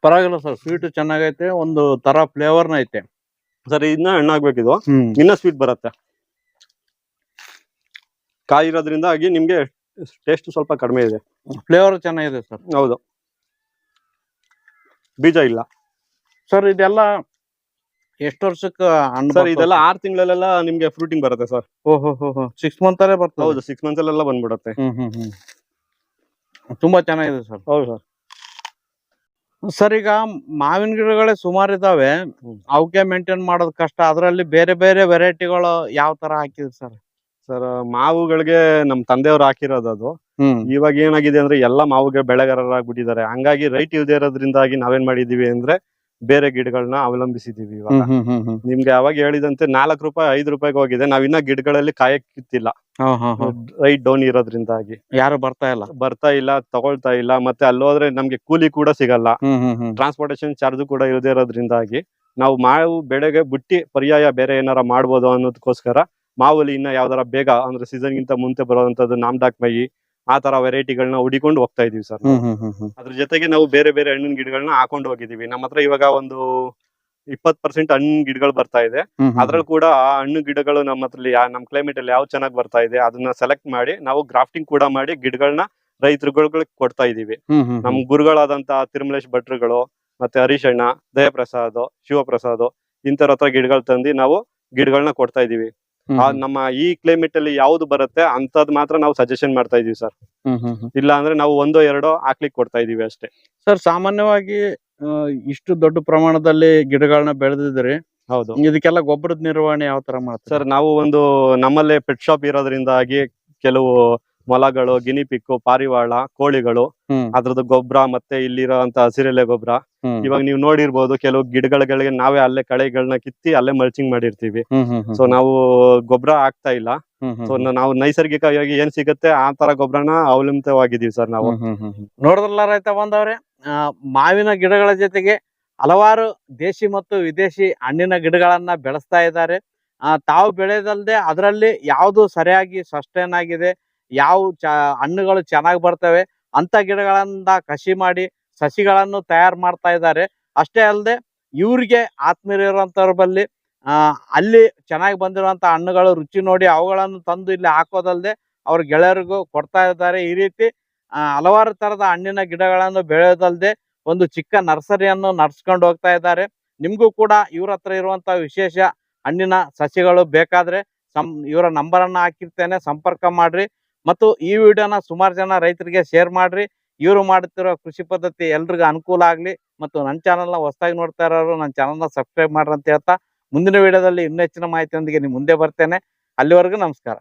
ಪರವಾಗಿಲ್ಲ ಸರ್. ಸ್ವೀಟ್ ಚೆನ್ನಾಗೈತೆ. ಒಂದು ತರ ಫ್ಲೇವರ್ನ ಐತೆ. ಸರ್ ಇನ್ನ ಹಣ್ಣಾಗ್ಬೇಕಿದು ಇನ್ನ ಸ್ವೀಟ್ ಬರುತ್ತೆ. ಕಾಯಿ ಇರೋದ್ರಿಂದಾಗಿ ನಿಮ್ಗೆ ಟೇಸ್ಟ್ ಸ್ವಲ್ಪ ಕಡಿಮೆ ಇದೆ. ಫ್ಲೇವರ್ ಚೆನ್ನಾಗಿದೆ ಸರ್ ಹೌದು. ಬೀಜ ಇಲ್ಲ. ಸರ್ ಇದೆಲ್ಲ ಎಷ್ಟು ವರ್ಷಕ್ಕೆ ಹಣ್ಣು ಸರ್ ಇದೆಲ್ಲ ಆರ್ ತಿಂಗಳಲ್ಲೆಲ್ಲ ನಿಮ್ಗೆ ಫ್ರೂಟಿಂಗ್ ಬರುತ್ತೆ ಸರ್ ಓಹೋ ಹೋ. ಸಿಕ್ಸ್ ಮಂತ್ ಅಲ್ಲೇ ಬರ್ತದೆ. ಹೌದು ಸಿಕ್ಸ್ ಮಂತ್ ಅಲ್ಲೆಲ್ಲ ಬಂದ್ಬಿಡುತ್ತೆ. ಹ್ಮ್ ಹ್ಮ್ ಹ್ಮ್. ತುಂಬಾ ಚೆನ್ನಾಗಿದೆ ಸರ್ ಹೌದು ಸರ್ ಸರ್ ಈಗ ಮಾವಿನ ಗಿಡಗಳೇ ಸುಮಾರು ಇದಾವೆ. ಅವಕ್ಕೆ ಮೇಂಟೈನ್ ಮಾಡೋದು ಕಷ್ಟ. ಅದರಲ್ಲಿ ಬೇರೆ ಬೇರೆ ವೆರೈಟಿಗಳು ಯಾವ ತರ ಹಾಕಿದ್ರಿ ಸರ್? ಸರ್ ಮಾವುಗಳಿಗೆ ನಮ್ ತಂದೆಯವ್ರು ಹಾಕಿರೋದು ಅದು. ಇವಾಗ ಏನಾಗಿದೆ ಅಂದ್ರೆ ಎಲ್ಲಾ ಮಾವುಗೆ ಬೆಳೆಗಾರರಾಗ್ಬಿಟ್ಟಿದ್ದಾರೆ. ಹಂಗಾಗಿ ರೈಟ್ ಇಲ್ದೇ ಇರೋದ್ರಿಂದಾಗಿ ನಾವೇನ್ ಮಾಡಿದೀವಿ ಅಂದ್ರೆ ಬೇರೆ ಗಿಡಗಳನ್ನ ಅವಲಂಬಿಸಿದೀವಿ ಇವಾಗ. ನಿಮ್ಗೆ ಅವಾಗ ಹೇಳಿದಂತೆ ನಾಲ್ಕು ರೂಪಾಯಿ ಐದು ರೂಪಾಯಿಗೆ ಹೋಗಿದೆ. ನಾವಿನ್ನ ಗಿಡಗಳಲ್ಲಿ ಕಾಯಕ್ಕಿತ್ತಿಲ್ಲ. Write down ಇರೋದ್ರಿಂದಾಗಿ. ಯಾರು ಬರ್ತಾ ಇಲ್ಲ? ಬರ್ತಾ ಇಲ್ಲ ತಗೊಳ್ತಾ ಇಲ್ಲ ಮತ್ತೆ ಅಲ್ಲೋದ್ರೆ ನಮ್ಗೆ ಕೂಲಿ ಕೂಡ ಸಿಗಲ್ಲ. ಟ್ರಾನ್ಸ್ಪೋರ್ಟೇಶನ್ ಚಾರ್ಜ್ ಕೂಡ ಇಲ್ಲದೆ ಇರೋದ್ರಿಂದಾಗಿ ನಾವು ಮಾವು ಬೆಳೆಗೆ ಬಿಟ್ಟಿ ಪರ್ಯಾಯ ಬೇರೆ ಏನಾರ ಮಾಡ್ಬೋದು ಅನ್ನೋದಕ್ಕೋಸ್ಕರ ಮಾವಲ್ಲಿ ಇನ್ನ ಯಾವ್ದಾರ ಬೇಗ ಅಂದ್ರೆ ಸೀಸನ್ ಗಿಂತ ಮುಂಚೆ ಬರುವಂತದ್ದು ನಾಮ್ದಾಕ್ ಮೈ ಆ ತರ ವೆರೈಟಿಗಳನ್ನ ಹುಡಿಕೊಂಡು ಹೋಗ್ತಾ ಇದೀವಿ ಸರ್ ಅದ್ರ ಜೊತೆಗೆ ನಾವು ಬೇರೆ ಬೇರೆ ಹಣ್ಣಿನ ಗಿಡಗಳನ್ನ ಹಾಕೊಂಡು ಹೋಗಿದೀವಿ. ನಮ್ಮ ಹತ್ರ ಇವಾಗ ಒಂದು ಇಪ್ಪತ್ ಪರ್ಸೆಂಟ್ ಹಣ್ಣು ಗಿಡಗಳು ಬರ್ತಾ ಇದೆ. ಅದ್ರಲ್ಲಿ ಕೂಡ ಆ ಹಣ್ಣು ಗಿಡಗಳು ನಮ್ಮ ಹತ್ರ ನಮ್ಮ ಕ್ಲೈಮೇಟ್ ಅಲ್ಲಿ ಯಾವ ಚೆನ್ನಾಗಿ ಬರ್ತಾ ಇದೆ ಅದನ್ನ ಸೆಲೆಕ್ಟ್ ಮಾಡಿ ನಾವು ಗ್ರಾಫ್ಟಿಂಗ್ ಕೂಡ ಮಾಡಿ ಗಿಡಗಳನ್ನ ರೈತರುಗಳಿಗೆ ಕೊಡ್ತಾ ಇದೀವಿ. ನಮ್ ಗುರುಗಳಾದಂತ ತಿರುಮಲೇಶ್ ಭಟ್ರುಗಳು ಮತ್ತೆ ಹರೀಶ್ ಅಣ್ಣ ದಯಪ್ರಸಾದ್ ಶಿವಪ್ರಸಾದ್ ಇಂಥವ್ರ ಹತ್ರ ಗಿಡಗಳು ತಂದು ನಾವು ಗಿಡಗಳನ್ನ ಕೊಡ್ತಾ ಇದೀವಿ. ನಮ್ಮ ಈ ಕ್ಲೈಮೇಟ್ ಅಲ್ಲಿ ಯಾವ್ದು ಬರುತ್ತೆ ಅಂತದ್ ಮಾತ್ರ ನಾವು ಸಜೆಷನ್ ಮಾಡ್ತಾ ಇದೀವಿ ಸರ್ ಇಲ್ಲ ಅಂದ್ರೆ ನಾವು ಒಂದೋ ಎರಡೋ ಹಾಕ್ಲಿಕ್ಕೆ ಕೊಡ್ತಾ ಇದೀವಿ ಅಷ್ಟೇ. ಸರ್ ಸಾಮಾನ್ಯವಾಗಿ ಇಷ್ಟು ದೊಡ್ಡ ಪ್ರಮಾಣದಲ್ಲಿ ಗಿಡಗಳನ್ನ ಬೆಳೆದಿದ್ರೆ ಹೌದು. ಇದಕ್ಕೆಲ್ಲ ಗೊಬ್ಬರದ ನಿರ್ವಹಣೆ ಯಾವ ತರ ಮಾಡ್ತಾರೆ? ಸರ್ ನಾವು ಒಂದು ನಮ್ಮಲ್ಲೇ ಪೆಟ್ ಶಾಪ್ ಇರೋದ್ರಿಂದಾಗಿ ಕೆಲವು ಮೊಲಗಳು ಗಿನಿಪಿಕ್ಕು ಪಾರಿವಾಳ ಕೋಳಿಗಳು. ಅದ್ರದ್ದು ಗೊಬ್ಬರ ಮತ್ತೆ ಇಲ್ಲಿರೋಂತ ಹಸಿರೆಲೆ ಗೊಬ್ಬರ. ಇವಾಗ ನೀವು ನೋಡಿರ್ಬೋದು ಕೆಲವು ಗಿಡಗಳಿಗೆ ನಾವೇ ಅಲ್ಲೇ ಕಳೆಗಳನ್ನ ಕಿತ್ತಿ ಅಲ್ಲೇ ಮಲ್ಚಿಂಗ್ ಮಾಡಿರ್ತೀವಿ. ಸೊ ನಾವು ಗೊಬ್ಬರ ಆಗ್ತಾ ಇಲ್ಲ. ಸೊ ನಾವು ನೈಸರ್ಗಿಕವಾಗಿ ಏನ್ ಸಿಗುತ್ತೆ ಆ ತರ ಗೊಬ್ಬರನ ಅವಲಂಬಿತವಾಗಿದೀವಿ ಸರ್ ನಾವು. ನೋಡಿದ್ರಲ್ಲ ರೈತ ಬಂದವ್ರೆ ಮಾವಿನ ಗಿಡಗಳ ಜೊತೆಗೆ ಹಲವಾರು ದೇಶಿ ಮತ್ತು ವಿದೇಶಿ ಹಣ್ಣಿನ ಗಿಡಗಳನ್ನ ಬೆಳೆಸ್ತಾ ಇದ್ದಾರೆ. ಆ, ತಾವು ಬೆಳೆದಲ್ದೆ ಅದರಲ್ಲಿ ಯಾವುದು ಸರಿಯಾಗಿ ಸಸ್ಟೈನ್ ಆಗಿದೆ ಯಾವ ಚ ಹಣ್ಣುಗಳು ಚೆನ್ನಾಗಿ ಬರ್ತವೆ ಅಂತ ಗಿಡಗಳಿಂದ ಕಸಿ ಮಾಡಿ ಸಸಿಗಳನ್ನು ತಯಾರು ಮಾಡ್ತಾ ಇದ್ದಾರೆ. ಅಷ್ಟೇ ಅಲ್ಲದೆ ಇವ್ರಿಗೆ ಆತ್ಮೀಯರಿರುವಂತವ್ರ ಬಲ್ಲಿ ಅಲ್ಲಿ ಚೆನ್ನಾಗಿ ಬಂದಿರುವಂತ ಹಣ್ಣುಗಳು ರುಚಿ ನೋಡಿ ಅವುಗಳನ್ನು ತಂದು ಇಲ್ಲಿ ಹಾಕೋದಲ್ಲದೆ ಅವ್ರ ಗೆಳೆಯರಿಗೂ ಕೊಡ್ತಾ ಇದ್ದಾರೆ. ಈ ರೀತಿ ಹಲವಾರು ತರದ ಹಣ್ಣಿನ ಗಿಡಗಳನ್ನು ಬೆಳೆಯೋದಲ್ಲದೆ ಒಂದು ಚಿಕ್ಕ ನರ್ಸರಿಯನ್ನು ನಡ್ಸ್ಕೊಂಡು ಹೋಗ್ತಾ ಇದ್ದಾರೆ. ನಿಮಗೂ ಕೂಡ ಇವ್ರ ಹತ್ರ ಇರುವಂತ ವಿಶೇಷ ಹಣ್ಣಿನ ಸಸಿಗಳು ಬೇಕಾದ್ರೆ ಸಂ, ಇವರ ನಂಬರನ್ನ ಹಾಕಿರ್ತೇನೆ. ಸಂಪರ್ಕ ಮಾಡ್ರಿ. ಮತ್ತು ಈ ವಿಡಿಯೋನ ಸುಮಾರು ಜನ ರೈತರಿಗೆ ಶೇರ್ ಮಾಡ್ರಿ. ಇವರು ಮಾಡುತ್ತಿರೋ ಕೃಷಿ ಪದ್ಧತಿ ಎಲ್ರಿಗೂ ಅನುಕೂಲ ಆಗಲಿ ಮತ್ತು ನನ್ನ ಚಾನಲ್ನ ಹೊಸದಾಗಿ ನೋಡ್ತಾ ಇರೋರು ನನ್ನ ಚಾನಲ್ನ ಸಬ್ಸ್ಕ್ರೈಬ್ ಮಾಡ್ರಿ ಅಂತ ಹೇಳ್ತಾ ಮುಂದಿನ ವಿಡಿಯೋದಲ್ಲಿ ಇನ್ನೂ ಹೆಚ್ಚಿನ ಮಾಹಿತಿಯೊಂದಿಗೆ ನಿಮ್ಮ ಮುಂದೆ ಬರ್ತೇನೆ. ಅಲ್ಲಿವರೆಗೂ ನಮಸ್ಕಾರ.